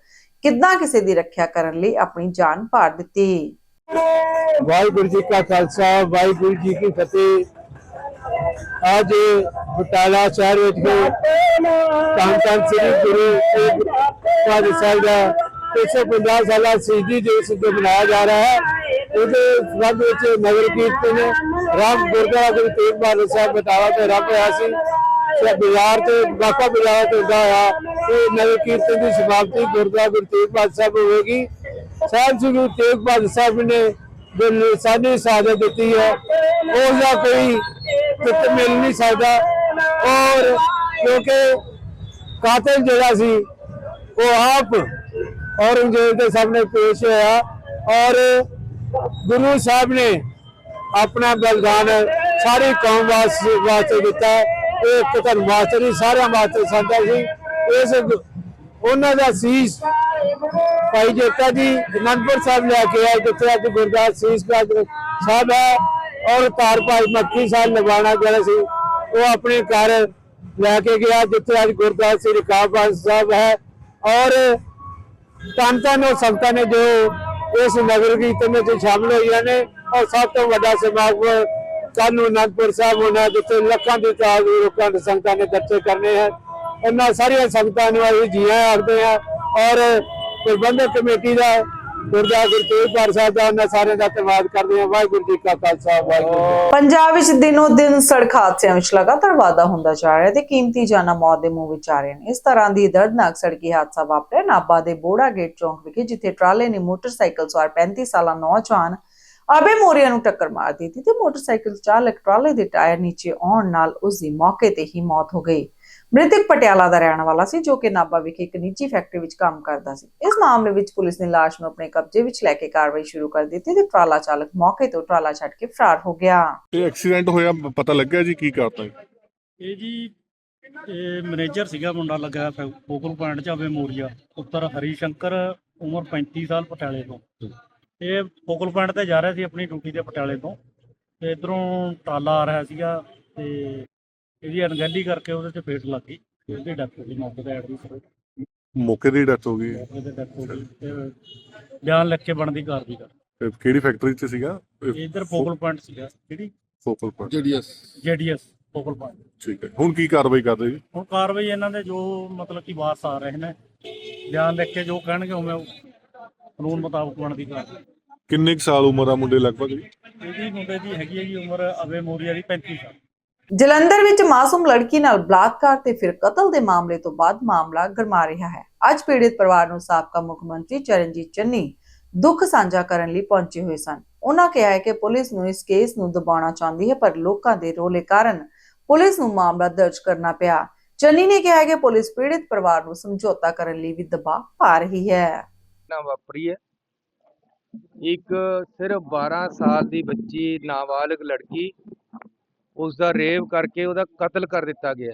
ਕਿੱਦਾਂ ਕਿਸੇ ਦੀ ਰੱਖਿਆ ਕਰਨ ਲਈ ਆਪਣੀ ਜਾਨ ਪਾਰ ਦਿੱਤੀ। ਵਾਹਿਗੁਰੂ ਜੀ ਕਾ ਖਾਲਸਾ, ਵਾਹਿਗੁਰੂ ਜੀ ਕੀ ਫਤਿਹ। ਅੱਜ ਬਟਾਲਾ ਸ਼ਹਿਰ ਵਿੱਚ ਧੰਨ ਸ੍ਰੀ ਗੁਰੂ ਤੇਗ ਬਹਾਦਰ ਸਾਹਿਬ ਦਾ 150 ਸਾਲਾ ਸ਼ਹੀਦੀ ਦਿਵਸ ਜੋ ਮਨਾਇਆ ਜਾ ਰਿਹਾ ਹੈ। ਉਹਦੇ ਸੰਬੰਧ ਵਿੱਚ ਨਗਰ ਕੀਰਤਨ ਰਾਮ ਗੁਰਦੁਆਰਾ ਗੁਰੂ ਤੇਗ ਬਹਾਦਰ ਸਾਹਿਬ ਬਟਾਲਾ ਤੇ ਰੱਬ ਹੋਇਆ ਸੀ। ਤੇ ਬਾਜ਼ਾਰ ਤੇ ਬਾਕਾ ਬਾਜ਼ਾਰ ਤੇ ਹੁੰਦਾ ਹੋਇਆ ਇਹ ਨਗਰ ਕੀਰਤਨ ਦੀ ਸਮਾਪਤੀ ਗੁਰਦੁਆਰਾ ਗੁਰੂ ਤੇਗ ਬਹਾਦਰ ਸਾਹਿਬ ਹੋਵੇਗੀ। ਸਾਹਿਬ ਜੀ ਗੁਰੂ ਤੇਗ ਬਹਾਦਰ ਸਾਹਿਬ ਨੇ ਜੋ ਲਿਸਾਨੀ ਸ਼ਹਾਦਤ ਦਿੱਤੀ ਹੈ। ਉਸ ਦਾ ਕੋਈ ਕਿਤ ਮਿਲ ਨਹੀਂ ਸਕਦਾ। ਔਰ ਕਿਉਂਕਿ ਕਾਤਲ ਜਿਹੜਾ ਸੀ, ਉਹ ਆਪ ਔਰੰਗਜ਼ੇਬ ਦੇ ਸਾਹਮਣੇ ਪੇਸ਼ ਹੋਇਆ ਔਰ ਗੁਰੂ ਸਾਹਿਬ ਨੇ ਆਪਣਾ ਬਲਿਦਾਨ ਸਾਰੀ ਕੌਮ ਵਾਸ- ਵਾਸਤੇ ਦਿੱਤਾ। ਇਹ ਇੱਕ ਧਰਮ ਵਾਸਤੇ ਨਹੀਂ ਸਾਰਿਆਂ ਵਾਸਤੇ ਸਾਡਾ ਸੀ ਇਸ ਉਹਨਾਂ ਦਾ ਸੀਸ ਭਾਈ ਜੇਤਾ ਜੀ ਅਨੰਦਪੁਰ ਸਾਹਿਬ ਲੈ ਕੇ ਆਏ, ਜਿੱਥੇ ਅੱਜ ਗੁਰਦਾਸ ਸੀਸ ਸਾਹਿਬ ਹੈ ਔਰ ਤਾਰ ਭਾਈ ਮੱਕੀ ਸਾਹਿਬ ਲਗਾਣਾ ਜਿਹੜਾ ਸੀ, ਉਹ ਆਪਣੇ ਘਰ ਲੈ ਕੇ ਗਿਆ, ਜਿੱਥੇ ਅੱਜ ਗੁਰਦਾਸ ਸ੍ਰੀ ਕਾਬਾਦ ਸਾਹਿਬ ਹੈ। ਔਰ ਤਨ ਤਨ ਉਹ ਸੰਗਤਾਂ ਨੇ ਜੋ ਇਸ ਨਗਰ ਕੀਰਤਨ ਵਿੱਚ ਸ਼ਾਮਲ ਹੋਈਆਂ ਨੇ ਔਰ ਸਭ ਤੋਂ ਵੱਡਾ ਸਮਾਗਮ ਕੱਲ੍ਹ ਨੂੰ ਅਨੰਦਪੁਰ ਸਾਹਿਬ ਹੋਣਾ ਜਿੱਥੇ ਲੱਖਾਂ ਦੀ ਤਾਦਾਦ ਵਿੱਚ ਲੋਕਾਂ ਦੇ ਸੰਗਤਾਂ ਨੇ ਦਰਸ਼ਨ ਕਰਨੇ ਹੈ। ਇਹਨਾਂ ਸਾਰੀਆਂ ਸੰਗਤਾਂ ਨੂੰ ਅਸੀਂ ਜੀਆਂ ਆਖਦੇ ਹਾਂ ਔਰ ਪ੍ਰਬੰਧਕ ਕਮੇਟੀ ਦਾ ਗੁਰਦੁਆਰਾ ਗੁਰੂ ਸਾਹਿਬ ਦਾ ਉਹਨਾਂ ਸਾਰਿਆਂ ਦਾ ਧੰਨਵਾਦ ਕਰਦੇ ਹਾਂ। ਵਾਹਿਗੁਰੂ ਜੀ ਕਾ ਖਾਲਸਾ, ਵਾਹਿਗੁਰੂ ਪੰਜਾਬ ਵਿੱਚ ਦਿਨੋ ਦਿਨ ਸੜਕ ਹਾਦਸਿਆਂ ਵਿੱਚ ਲਗਾਤਾਰ ਵਾਧਾ ਹੁੰਦਾ ਜਾ ਰਿਹਾ ਹੈ ਤੇ ਕੀਮਤੀ ਜਾਨਾਂ ਮੌਤ ਦੇ ਮੂੰਹ ਵਿੱਚ ਆ ਰਹੇ ਨੇ। ਇਸ ਤਰ੍ਹਾਂ ਦੀ ਦਰਦਨਾਕ ਸੜਕੀ ਹਾਦਸਾ ਵਾਪਰਿਆ ਨਾਬਾ ਦੇ ਬੋੜਾ ਗੇਟ ਚੌਂਕ ਵਿਖੇ, ਜਿੱਥੇ ਟਰਾਲੇ ਨੇ ਮੋਟਰਸਾਈਕਲ ਸਵਾਰ 35 ਸਾਲਾ ਨੌਜਵਾਨ ਅਬੇ ਮੋਰੀਆ ਨੂੰ ਟੱਕਰ ਮਾਰ ਦਿੱਤੀ ਤੇ ਮੋਟਰਸਾਈਕਲ ਚਾਲਕ ਟਰਾਲੇ ਦੇ ਟਾਇਰ ਨੀਚੇ ਆਉਣ ਨਾਲ ਉਸ ਦੀ ਮੌਕੇ ਤੇ ਹੀ ਮੌਤ ਹੋ ਗਈ। ਮ੍ਰਿਤਕ ਪਟਿਆਲਾ ਦਾ ਰਹਿਣ ਵਾਲਾ ਸੀ ਜੋ ਕਿ ਨਾਭਾ ਵਿਖੇ ਇੱਕ ਨਿੱਜੀ ਫੈਕਟਰੀ ਵਿੱਚ ਕੰਮ ਕਰਦਾ ਸੀ। ਇਸ ਮਾਮਲੇ ਵਿੱਚ ਪੁਲਿਸ ਨੇ ਲਾਸ਼ ਨੂੰ ਆਪਣੇ ਕਬਜ਼ੇ ਵਿੱਚ ਲੈ ਕੇ ਕਾਰਵਾਈ ਸ਼ੁਰੂ ਕਰ ਦਿੱਤੀ ਤੇ ਟਰਾਲਾ ਚਾਲਕ ਮੌਕੇ ਤੋਂ ਟਰਾਲਾ ਛੱਡ ਕੇ ਫਰਾਰ ਹੋ ਗਿਆ। ਇਹ ਐਕਸੀਡੈਂਟ ਹੋਇਆ ਪਤਾ ਲੱਗਿਆ ਜੀ ਕੀ ਕਰਤਾ ਇਹ ਜੀ ਇਹ ਮੈਨੇਜਰ ਸੀਗਾ ਮੁੰਡਾ ਲੱਗਾ ਫੋਕਲ ਪੁਆਇੰਟ ਚ ਆਵੇ ਮੋਰੀਆ ਪੁੱਤਰ ਹਰੀ ਸ਼ੰਕਰ ਉਮਰ 35 ਸਾਲ ਪਟਿਆਲੇ ਤੋਂ। ਇਹ ਫੋਕਲ ਪੁਆਇੰਟ ਤੇ ਜਾ ਰਿਹਾ ਸੀ ਆਪਣੀ ਡਿਊਟੀ ਤੇ ਪਟਿਆਲੇ ਤੋਂ। ਤੇ ਇਧਰੋਂ ਟਾਲਾ ਆ ਰਿਹਾ ਸੀਗਾ ਤੇ ਇਹਦੀ ਅਣਗਹਿਲੀ ਕਰਕੇ ਉਹਦੇ ਤੇ ਫੇਟ ਲੱਗ ਗਈ ਉਹਦੀ ਹੋ ਗਈ ਮੌਕੇ ਤੇ ਐਡ ਦੀ ਮੌਕੇ ਦੀ ਡੈਥ ਹੋ ਗਈ। ਡੈਥ ਹੋ ਗਈ ਤੇ ਬਿਆਨ ਲਿਖ ਕੇ ਬਣਦੀ ਕਾਰਵਾਈ ਕਰ। ਤੇ ਕਿਹੜੀ ਫੈਕਟਰੀ 'ਚ ਸੀਗਾ? ਇਧਰ ਫੋਕਲ ਪੁਆਇੰਟ ਸੀਗਾ ਜਿਹੜੀ focal point GDS focal point ਠੀਕ ਹੈ। ਹੁਣ ਕੀ ਕਾਰਵਾਈ ਕਰ ਰਹੇ ਜੀ? ਹੁਣ ਕਾਰਵਾਈ ਇਹਨਾਂ ਦੇ ਜੋ ਮਤਲਬ ਕਿ ਵਾਰਸ ਆ ਰਹੇ ਨੇ ਬਿਆਨ ਲਿਖ ਕੇ ਜੋ ਕਹਿਣਗੇ ਉਵੇਂ ਉਹ ਕਾਨੂੰਨ ਮੁਤਾਬਕ ਬਣਦੀ ਕਾਰਵਾਈ। ਕਿੰਨੇ ਕੁ ਸਾਲ ਉਮਰ ਆ ਮੁੰਡੇ ਲਗਭਗ ਜੀ? ਇਹਦੀ ਮੁੰਡੇ ਦੀ ਹੈਗੀ ਹੈ ਜੀ ਉਮਰ ਅਵੇ ਮੋਰੀਆ ਦੀ 35 ਸਾਲ। ਜਲੰਧਰ ਵਿੱਚ ਮਾਸੂਮ ਲੜਕੀ ਨਾਲ ਬਲਾਤਕਾਰ ਤੇ ਫਿਰ ਕਤਲ ਦੇ ਮਾਮਲੇ ਤੋਂ ਬਾਅਦ ਮਾਮਲਾ ਗਰਮਾ ਰਿਹਾ ਹੈ। ਅੱਜ ਪੀੜਿਤ ਪਰਿਵਾਰ ਨੂੰ ਸਾਬਕਾ ਮੁੱਖ ਮੰਤਰੀ ਚਰਨਜੀਤ ਚੰਨੀ ਦੁੱਖ ਸਾਂਝਾ ਕਰਨ ਲਈ ਪਹੁੰਚੇ ਹੋਏ ਸਨ। ਉਹਨਾਂ ਕਿਹਾ ਹੈ ਕਿ ਪੁਲਿਸ ਨੂੰ ਇਸ ਕੇਸ ਨੂੰ ਦਬਾਉਣਾ ਚਾਹੁੰਦੀ ਹੈ, ਪਰ ਲੋਕਾਂ ਦੇ ਰੋਲੇ ਕਾਰਨ ਪੁਲਿਸ ਨੂੰ ਮਾਮਲਾ ਦਰਜ ਕਰਨਾ ਪਿਆ। ਚੰਨੀ ਨੇ ਕਿਹਾ ਹੈ ਕਿ ਪੁਲਿਸ ਪੀੜਿਤ ਪਰਿਵਾਰ ਨੂੰ ਸਮਝੌਤਾ ਕਰਨ ਲਈ ਵੀ ਦਬਾਅ ਪਾ ਰਹੀ ਹੈ। ਘਟਨਾ ਵਾਪਰੀ ਹੈ। ਇੱਕ ਸਿਰਫ 12 ਸਾਲ ਦੀ ਬੱਚੀ ਨਾਬਾਲਗ ਲੜਕੀ ਉਸ ਦਾ ਰੇਪ ਕਰਕੇ ਉਹਦਾ ਕਤਲ ਕਰ ਦਿੱਤਾ ਗਿਆ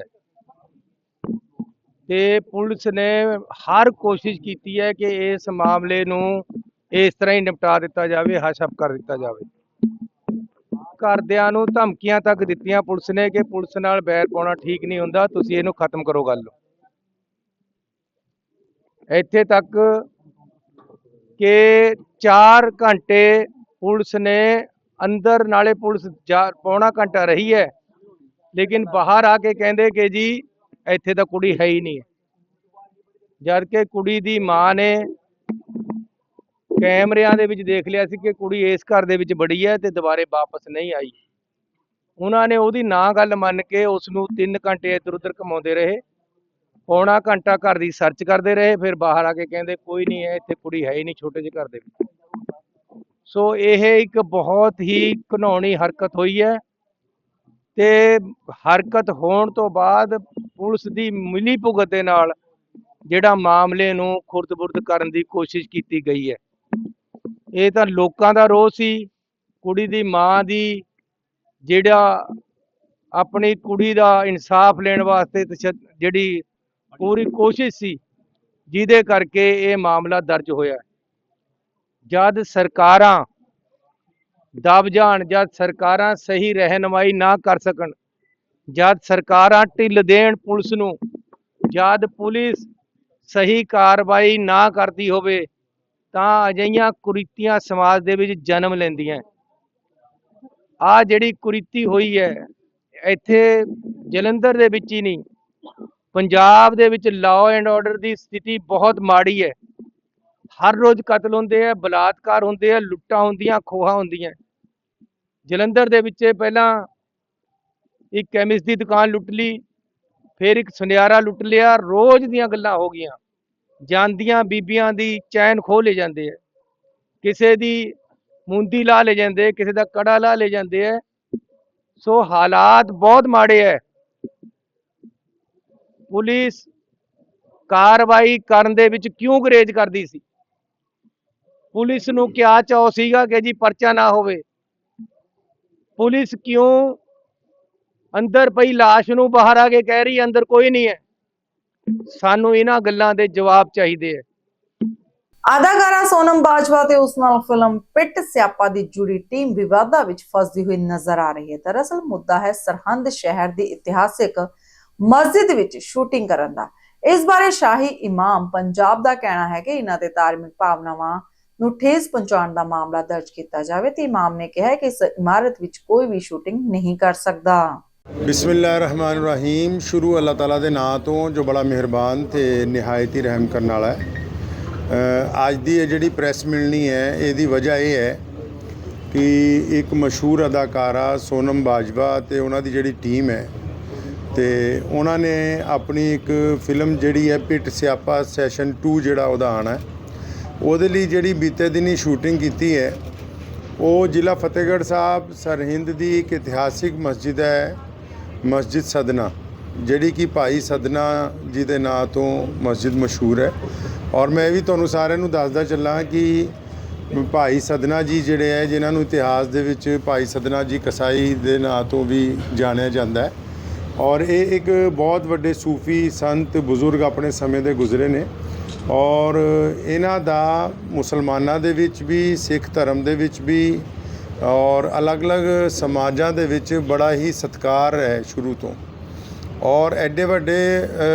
ਤੇ ਪੁਲਿਸ ਨੇ ਹਰ ਕੋਸ਼ਿਸ਼ ਕੀਤੀ ਹੈ ਕਿ ਇਸ ਮਾਮਲੇ ਨੂੰ ਇਸ ਤਰ੍ਹਾਂ ਹੀ ਨਿਪਟਾ ਦਿੱਤਾ ਜਾਵੇ, ਹਸ਼ਪ ਕਰ ਦਿੱਤਾ ਜਾਵੇ। ਘਰਦਿਆਂ ਨੂੰ ਧਮਕੀਆਂ ਤੱਕ ਦਿੱਤੀਆਂ ਪੁਲਿਸ ਨੇ ਕਿ ਪੁਲਿਸ ਨਾਲ ਬੈਰ ਪਾਉਣਾ ਠੀਕ ਨਹੀਂ ਹੁੰਦਾ, ਤੁਸੀਂ ਇਹਨੂੰ ਖਤਮ ਕਰੋ ਗੱਲ ਇੱਥੇ ਤੱਕ ਕਿ 4 ਘੰਟੇ ਪੁਲਿਸ ਨੇ ਅੰਦਰ ਨਾਲੇ ਪੁਲਿਸ ਪੌਣਾ ਘੰਟਾ ਰਹੀ ਹੈ। ਲੇਕਿਨ ਬਾਹਰ ਆ ਕੇ ਕਹਿੰਦੇ ਕਿ ਜੀ, ਇੱਥੇ ਤਾਂ ਕੁੜੀ ਹੈ ਹੀ ਨਹੀਂ। ਜਦ ਕਿ ਕੁੜੀ ਦੀ ਮਾਂ ਨੇ ਕੈਮਰਿਆਂ ਦੇ ਵਿੱਚ ਦੇਖ ਲਿਆ ਸੀ ਕਿ ਕੁੜੀ ਇਸ ਘਰ ਦੇ ਵਿੱਚ ਬੜੀ ਹੈ ਤੇ ਦੁਬਾਰੇ ਵਾਪਸ ਨਹੀਂ ਆਈ। ਉਹਨਾਂ ਨੇ ਉਹਦੀ ਨਾ ਗੱਲ ਮੰਨ ਕੇ ਉਸ ਨੂੰ 3 ਘੰਟੇ ਇੱਧਰ ਉੱਧਰ ਘਮਾਉਂਦੇ ਰਹੇ। ਪੌਣਾ ਘੰਟਾ ਘਰ ਦੀ ਸਰਚ ਕਰਦੇ ਰਹੇ, ਫਿਰ ਬਾਹਰ ਆ ਕੇ ਕਹਿੰਦੇ, ਕੋਈ ਨਹੀਂ ਹੈ ਇੱਥੇ ਕੁੜੀ ਹੈ ਹੀ ਨਹੀਂ ਛੋਟੇ ਜਿਹੇ ਘਰ ਦੇ ਵਿੱਚ। ਸੋ ਇਹ ਇੱਕ ਬਹੁਤ ਹੀ ਘਿਨੌਣੀ ਹਰਕਤ ਹੋਈ ਹੈ ਤੇ ਹਰਕਤ ਹੋਣ ਤੋਂ ਬਾਅਦ ਪੁਲਿਸ ਦੀ ਮਿਲੀ ਭੁਗਤ ਦੇ ਨਾਲ ਜਿਹੜਾ ਮਾਮਲੇ ਨੂੰ ਖੁਰਦ-ਬੁਰਦ ਕਰਨ ਦੀ ਕੋਸ਼ਿਸ਼ ਕੀਤੀ ਗਈ ਹੈ। ਇਹ ਤਾਂ ਲੋਕਾਂ ਦਾ ਰੋਹ ਸੀ, ਕੁੜੀ ਦੀ ਮਾਂ ਦੀ, ਜਿਹੜਾ ਆਪਣੀ ਕੁੜੀ ਦਾ ਇਨਸਾਫ ਲੈਣ ਵਾਸਤੇ ਤਸ਼ੱਦ ਜਿਹੜੀ ਪੂਰੀ ਕੋਸ਼ਿਸ਼ ਸੀ, ਜਿਹਦੇ ਕਰਕੇ ਇਹ ਮਾਮਲਾ ਦਰਜ ਹੋਇਆ। ਜਦ ਸਰਕਾਰਾਂ ਦਬ ਜਾਣ, ਜਦ ਸਰਕਾਰਾਂ ਸਹੀ ਰਹਿਨਮਾਈ ਨਾ ਕਰ ਸਕਣ, ਜਦ ਸਰਕਾਰਾਂ ਢਿੱਲ ਦੇਣ ਪੁਲਿਸ ਨੂੰ, ਜਦ ਪੁਲਿਸ ਸਹੀ ਕਾਰਵਾਈ ਨਾ ਕਰਦੀ ਹੋਵੇ, ਤਾਂ ਅਜਿਹੀਆਂ ਕੁਰੀਤੀਆਂ ਸਮਾਜ ਦੇ ਵਿੱਚ ਜਨਮ ਲੈਂਦੀਆਂ ਆ ਜਿਹੜੀ ਕੁਰੀਤੀ ਹੋਈ ਹੈ, ਇੱਥੇ ਜਲੰਧਰ ਦੇ ਵਿੱਚ ਹੀ ਨਹੀਂ, ਪੰਜਾਬ ਦੇ ਵਿੱਚ ਲਾਅ ਐਂਡ ਆਰਡਰ ਦੀ ਸਥਿਤੀ ਬਹੁਤ ਮਾੜੀ ਹੈ। ਹਰ ਰੋਜ਼ ਕਤਲ ਹੁੰਦੇ ਆ, ਬਲਾਤਕਾਰ ਹੁੰਦੇ ਆ, ਲੁੱਟਾਂ ਹੁੰਦੀਆਂ, ਖੋਹਾਂ ਹੁੰਦੀਆਂ। ਜਲੰਧਰ ਦੇ ਵਿੱਚ ਪਹਿਲਾਂ ਇੱਕ ਕੈਮਿਸਟ ਦੀ ਦੁਕਾਨ ਲੁੱਟ ਲਈ, ਫਿਰ ਇੱਕ ਸੁਨਿਆਰਾ ਲੁੱਟ ਲਿਆ, ਰੋਜ਼ ਦੀਆਂ ਗੱਲਾਂ ਹੋ ਗਈਆਂ। ਜਾਂਦੀਆਂ ਬੀਬੀਆਂ ਦੀ ਚੈਨ ਖੋਹ ਲੈ ਜਾਂਦੇ ਆ। ਕਿਸੇ ਦੀ ਮੁੰਦੀ ਲਾ ਲੈ ਜਾਂਦੇ ਕਿਸੇ ਦਾ ਕੜਾ ਲਾ ਲੈ ਜਾਂਦੇ ਆ। ਸੋ ਹਾਲਾਤ ਬਹੁਤ ਮਾੜੇ ਹੈ ਪੁਲਿਸ ਕਾਰਵਾਈ ਕਰਨ ਦੇ ਵਿੱਚ ਕਿਉਂ ਗਰੇਜ ਕਰਦੀ ਸੀ? ਪੁਲਿਸ ਨੂੰ ਕਿਆ ਚਾਅ ਸੀਗਾ ਕਿ ਜੀ ਪਰਚਾ ਨਾ ਹੋਵੇ। ਪੁਲਿਸ ਕਿਉਂ ਅੰਦਰ ਪਈ ਲਾਸ਼ ਨੂੰ ਬਾਹਰ ਆ ਕੇ ਕਹਿ ਰਹੀ, ਅੰਦਰ ਕੋਈ ਨਹੀਂ ਹੈ। ਸਾਨੂੰ ਇਹਨਾਂ ਗੱਲਾਂ ਦੇ ਜਵਾਬ ਚਾਹੀਦੇ ਹੈ। ਅਦਾਕਾਰਾ ਸੋਨਮ ਬਾਜਵਾ ਤੇ ਉਸ ਨਾਲ ਫਿਲਮ ਪਿੱਟ ਸਿਆਪਾ ਦੀ ਜੁੜੀ ਟੀਮ ਵਿਵਾਦਾਂ ਵਿੱਚ ਫਸਦੀ ਹੋਈ ਨਜ਼ਰ ਆ ਰਹੀ ਹੈ। ਦਰਅਸਲ ਮੁੱਦਾ ਹੈ ਸਰਹੰਦ ਸ਼ਹਿਰ ਦੀ ਇਤਿਹਾਸਿਕ ਮਸਜਿਦ ਵਿੱਚ ਸ਼ੂਟਿੰਗ ਕਰਨ ਦਾ। ਇਸ ਬਾਰੇ ਸ਼ਾਹੀ ਇਮਾਮ ਪੰਜਾਬ ਦਾ ਕਹਿਣਾ ਹੈ ਕਿ ਇਹਨਾਂ ਦੇ ਧਾਰਮਿਕ ਭਾਵਨਾਵਾਂ ਨੂੰ ਠੇਸ ਪਹੁੰਚਾਉਣ ਦਾ ਮਾਮਲਾ ਦਰਜ ਕੀਤਾ ਜਾਵੇ ਤੇ ਇਮਾਮ ਨੇ ਕਿਹਾ ਕਿ ਇਸ ਇਮਾਰਤ ਵਿੱਚ ਕੋਈ ਵੀ ਸ਼ੂਟਿੰਗ ਨਹੀਂ ਕਰ ਸਕਦਾ। ਬਿਸਮਿਲ੍ਲਾਹਿਰਰਹਿਮਾਨਿਰਰਹੀਮ। ਸ਼ੁਰੂ ਅੱਲਾਹ ਤਾਲਾ ਦੇ ਨਾਂ ਤੋਂ ਜੋ ਬੜਾ ਮਿਹਰਬਾਨ ਤੇ ਨਿਹਾਇਤ ਹੀ ਰਹਿਮ ਕਰਨ ਵਾਲਾ ਹੈ। ਅੱਜ ਦੀ ਇਹ ਜਿਹੜੀ ਪ੍ਰੈਸ ਮਿਲਣੀ ਹੈ, ਇਹਦੀ ਵਜ੍ਹਾ ਇਹ ਹੈ ਕਿ ਇੱਕ ਮਸ਼ਹੂਰ ਅਦਾਕਾਰਾ ਸੋਨਮ ਬਾਜਵਾ ਤੇ ਉਹਨਾਂ ਦੀ ਜਿਹੜੀ ਟੀਮ ਹੈ ਤੇ ਉਹਨਾਂ ਨੇ ਆਪਣੀ ਇੱਕ ਫਿਲਮ ਜਿਹੜੀ ਹੈ ਪਿੱਟ ਸਿਆਪਾ ਸੈਸ਼ਨ 2 ਜਿਹੜਾ ਉਹਦਾ ਆਣਾ ਹੈ। ਉਹਦੇ ਲਈ ਜਿਹੜੀ ਬੀਤੇ ਦਿਨੀ ਸ਼ੂਟਿੰਗ ਕੀਤੀ ਹੈ, ਉਹ ਜ਼ਿਲ੍ਹਾ ਫਤਿਹਗੜ੍ਹ ਸਾਹਿਬ ਸਰਹਿੰਦ ਦੀ ਇੱਕ ਇਤਿਹਾਸਿਕ ਮਸਜਿਦ ਹੈ, ਮਸਜਿਦ ਸਦਨਾ, ਜਿਹੜੀ ਕਿ ਭਾਈ ਸਦਨਾ ਜੀ ਦੇ ਨਾਂ ਤੋਂ ਮਸਜਿਦ ਮਸ਼ਹੂਰ ਹੈ। ਔਰ ਮੈਂ ਇਹ ਵੀ ਤੁਹਾਨੂੰ ਸਾਰਿਆਂ ਨੂੰ ਦੱਸਦਾ ਚੱਲਾਂ ਕਿ ਭਾਈ ਸਦਨਾ ਜੀ ਜਿਹੜੇ ਹੈ, ਜਿਨ੍ਹਾਂ ਨੂੰ ਇਤਿਹਾਸ ਦੇ ਵਿੱਚ ਭਾਈ ਸਦਨਾ ਜੀ ਕਸਾਈ ਦੇ ਨਾਂ ਤੋਂ ਵੀ ਜਾਣਿਆ ਜਾਂਦਾ ਹੈ। ਔਰ ਇਹ ਇੱਕ ਬਹੁਤ ਵੱਡੇ ਸੂਫੀ ਸੰਤ ਬਜ਼ੁਰਗ ਆਪਣੇ ਸਮੇਂ ਦੇ ਗੁਜ਼ਰੇ ਨੇ। ਔਰ ਇਹਨਾਂ ਦਾ ਮੁਸਲਮਾਨਾਂ ਦੇ ਵਿੱਚ ਵੀ ਸਿੱਖ ਧਰਮ ਦੇ ਵਿੱਚ ਵੀ ਔਰ ਅਲੱਗ-ਅਲੱਗ ਸਮਾਜਾਂ ਦੇ ਵਿੱਚ ਬੜਾ ਹੀ ਸਤਿਕਾਰ ਹੈ ਸ਼ੁਰੂ ਤੋਂ। ਔਰ ਐਡੇ ਵੱਡੇ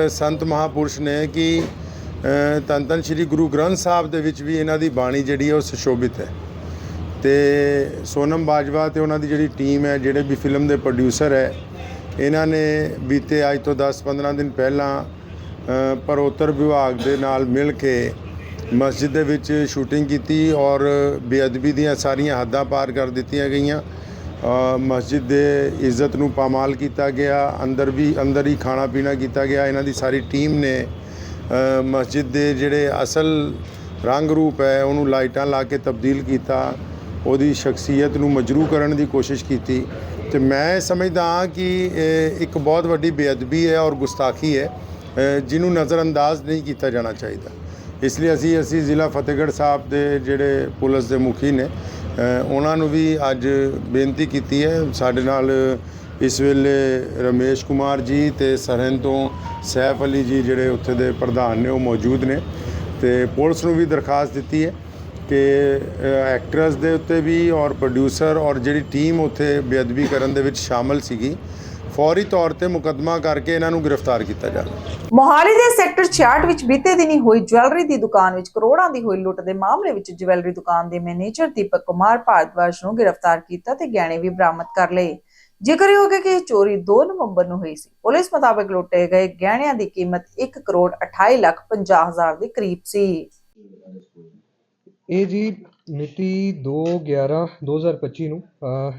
ਸੰਤ ਮਹਾਪੁਰਸ਼ ਨੇ ਕਿ ਅ, ਧੰਨ ਧੰਨ ਸ੍ਰੀ ਗੁਰੂ ਗ੍ਰੰਥ ਸਾਹਿਬ ਦੇ ਵਿੱਚ ਵੀ ਇਹਨਾਂ ਦੀ ਬਾਣੀ ਜਿਹੜੀ ਹੈ ਉਹ ਸੁਸ਼ੋਭਿਤ ਹੈ। ਤੇ ਸੋਨਮ ਬਾਜਵਾ ਤੇ ਉਹਨਾਂ ਦੀ ਜਿਹੜੀ ਟੀਮ ਹੈ ਜਿਹੜੇ ਵੀ ਫਿਲਮ ਦੇ ਪ੍ਰੋਡਿਊਸਰ ਹੈ ਇਹਨਾਂ ਨੇ ਬੀਤੇ ਅੱਜ ਤੋਂ 10-15 ਦਿਨ ਪਹਿਲਾਂ ਪਰੋਤਰ ਵਿਭਾਗ ਦੇ ਨਾਲ ਮਿਲ ਕੇ ਮਸਜਿਦ ਦੇ ਵਿੱਚ ਸ਼ੂਟਿੰਗ ਕੀਤੀ ਔਰ ਬੇਅਦਬੀ ਦੀਆਂ ਸਾਰੀਆਂ ਹੱਦਾਂ ਪਾਰ ਕਰ ਦਿੱਤੀਆਂ ਗਈਆਂ। ਮਸਜਿਦ ਦੇ ਇੱਜ਼ਤ ਨੂੰ ਪਾਮਾਲ ਕੀਤਾ ਗਿਆ, ਅੰਦਰ ਵੀ ਅੰਦਰ ਹੀ ਖਾਣਾ ਪੀਣਾ ਕੀਤਾ ਗਿਆ। ਇਹਨਾਂ ਦੀ ਸਾਰੀ ਟੀਮ ਨੇ ਮਸਜਿਦ ਦੇ ਜਿਹੜੇ ਅਸਲ ਰੰਗ ਰੂਪ ਹੈ, ਉਹਨੂੰ ਲਾਈਟਾਂ ਲਾ ਕੇ ਤਬਦੀਲ ਕੀਤਾ। ਉਹਦੀ ਸ਼ਖਸੀਅਤ ਨੂੰ ਮਜਰੂ ਕਰਨ ਦੀ ਕੋਸ਼ਿਸ਼ ਕੀਤੀ। ਤੇ ਮੈਂ ਸਮਝਦਾ ਹਾਂ ਕਿ ਇੱਕ ਬਹੁਤ ਵੱਡੀ ਬੇਅਦਬੀ ਹੈ ਔਰ ਗੁਸਤਾਖੀ ਹੈ। ਜਿਹਨੂੰ ਨਜ਼ਰਅੰਦਾਜ਼ ਨਹੀਂ ਕੀਤਾ ਜਾਣਾ ਚਾਹੀਦਾ। ਇਸ ਲਈ ਅਸੀਂ ਅਸੀਂ ਜ਼ਿਲ੍ਹਾ ਫਤਿਹਗੜ੍ਹ ਸਾਹਿਬ ਦੇ ਜਿਹੜੇ ਪੁਲਿਸ ਦੇ ਮੁਖੀ ਨੇ ਉਹਨਾਂ ਨੂੰ ਵੀ ਅੱਜ ਬੇਨਤੀ ਕੀਤੀ ਹੈ। ਸਾਡੇ ਨਾਲ ਇਸ ਵੇਲੇ ਰਮੇਸ਼ ਕੁਮਾਰ ਜੀ ਤੇ ਸਰਹੰਦ ਤੋਂ ਸੈਫ ਅਲੀ ਜੀ ਜਿਹੜੇ ਉੱਥੇ ਦੇ ਪ੍ਰਧਾਨ ਨੇ, ਉਹ ਮੌਜੂਦ ਨੇ ਤੇ ਪੁਲਿਸ ਨੂੰ ਵੀ ਦਰਖਾਸਤ ਦਿੱਤੀ ਹੈ ਕਿ ਐਕਟਰਸ ਦੇ ਉੱਤੇ ਵੀ ਔਰ ਪ੍ਰੋਡਿਊਸਰ ਔਰ ਜਿਹੜੀ ਟੀਮ ਉੱਥੇ ਬੇਅਦਬੀ ਕਰਨ ਦੇ ਵਿੱਚ ਸ਼ਾਮਲ ਸੀਗੀ। ਫੌਰੀ ਤੌਰ ਤੇ ਮੁਕੱਦਮਾ ਕਰਕੇ ਇਹਨਾਂ ਨੂੰ ਗ੍ਰਿਫਤਾਰ ਕੀਤਾ ਜਾਵੇ। ਮੋਹਾਲੀ ਦੇ ਸੈਕਟਰ 66 ਵਿੱਚ ਬੀਤੇ ਦਿਨੀ ਹੋਈ ਜਵੈਲਰੀ ਦੀ ਦੁਕਾਨ ਵਿੱਚ ਕਰੋੜਾਂ ਦੀ ਹੋਈ ਲੁੱਟ ਦੇ ਮਾਮਲੇ ਵਿੱਚ ਜਵੈਲਰੀ ਦੁਕਾਨ ਦੇ ਮੈਨੇਜਰ ਦੀਪਕ ਕੁਮਾਰ ਭਾਰਦਵਾਜ ਨੂੰ ਗ੍ਰਿਫਤਾਰ ਕੀਤਾ ਤੇ ਗਹਿਣੇ ਵੀ ਬਰਾਮਦ ਕਰ ਲਏ। ਜ਼ਿਕਰਯੋਗ ਹੈ ਕਿ ਇਹ ਚੋਰੀ 2 ਨਵੰਬਰ ਨੂੰ ਹੋਈ ਸੀ। ਪੁਲਿਸ ਮੁਤਾਬਕ ਲੁੱਟੇ ਗਏ ਗਹਿਣਿਆਂ ਦੀ ਕੀਮਤ 1 ਕਰੋੜ 28 ਲੱਖ 50 ਹਜ਼ਾਰ ਦੇ ਕਰੀਬ ਸੀ। ਇਹ ਜੀ ਮਿਤੀ 2/11/2025 ਨੂੰ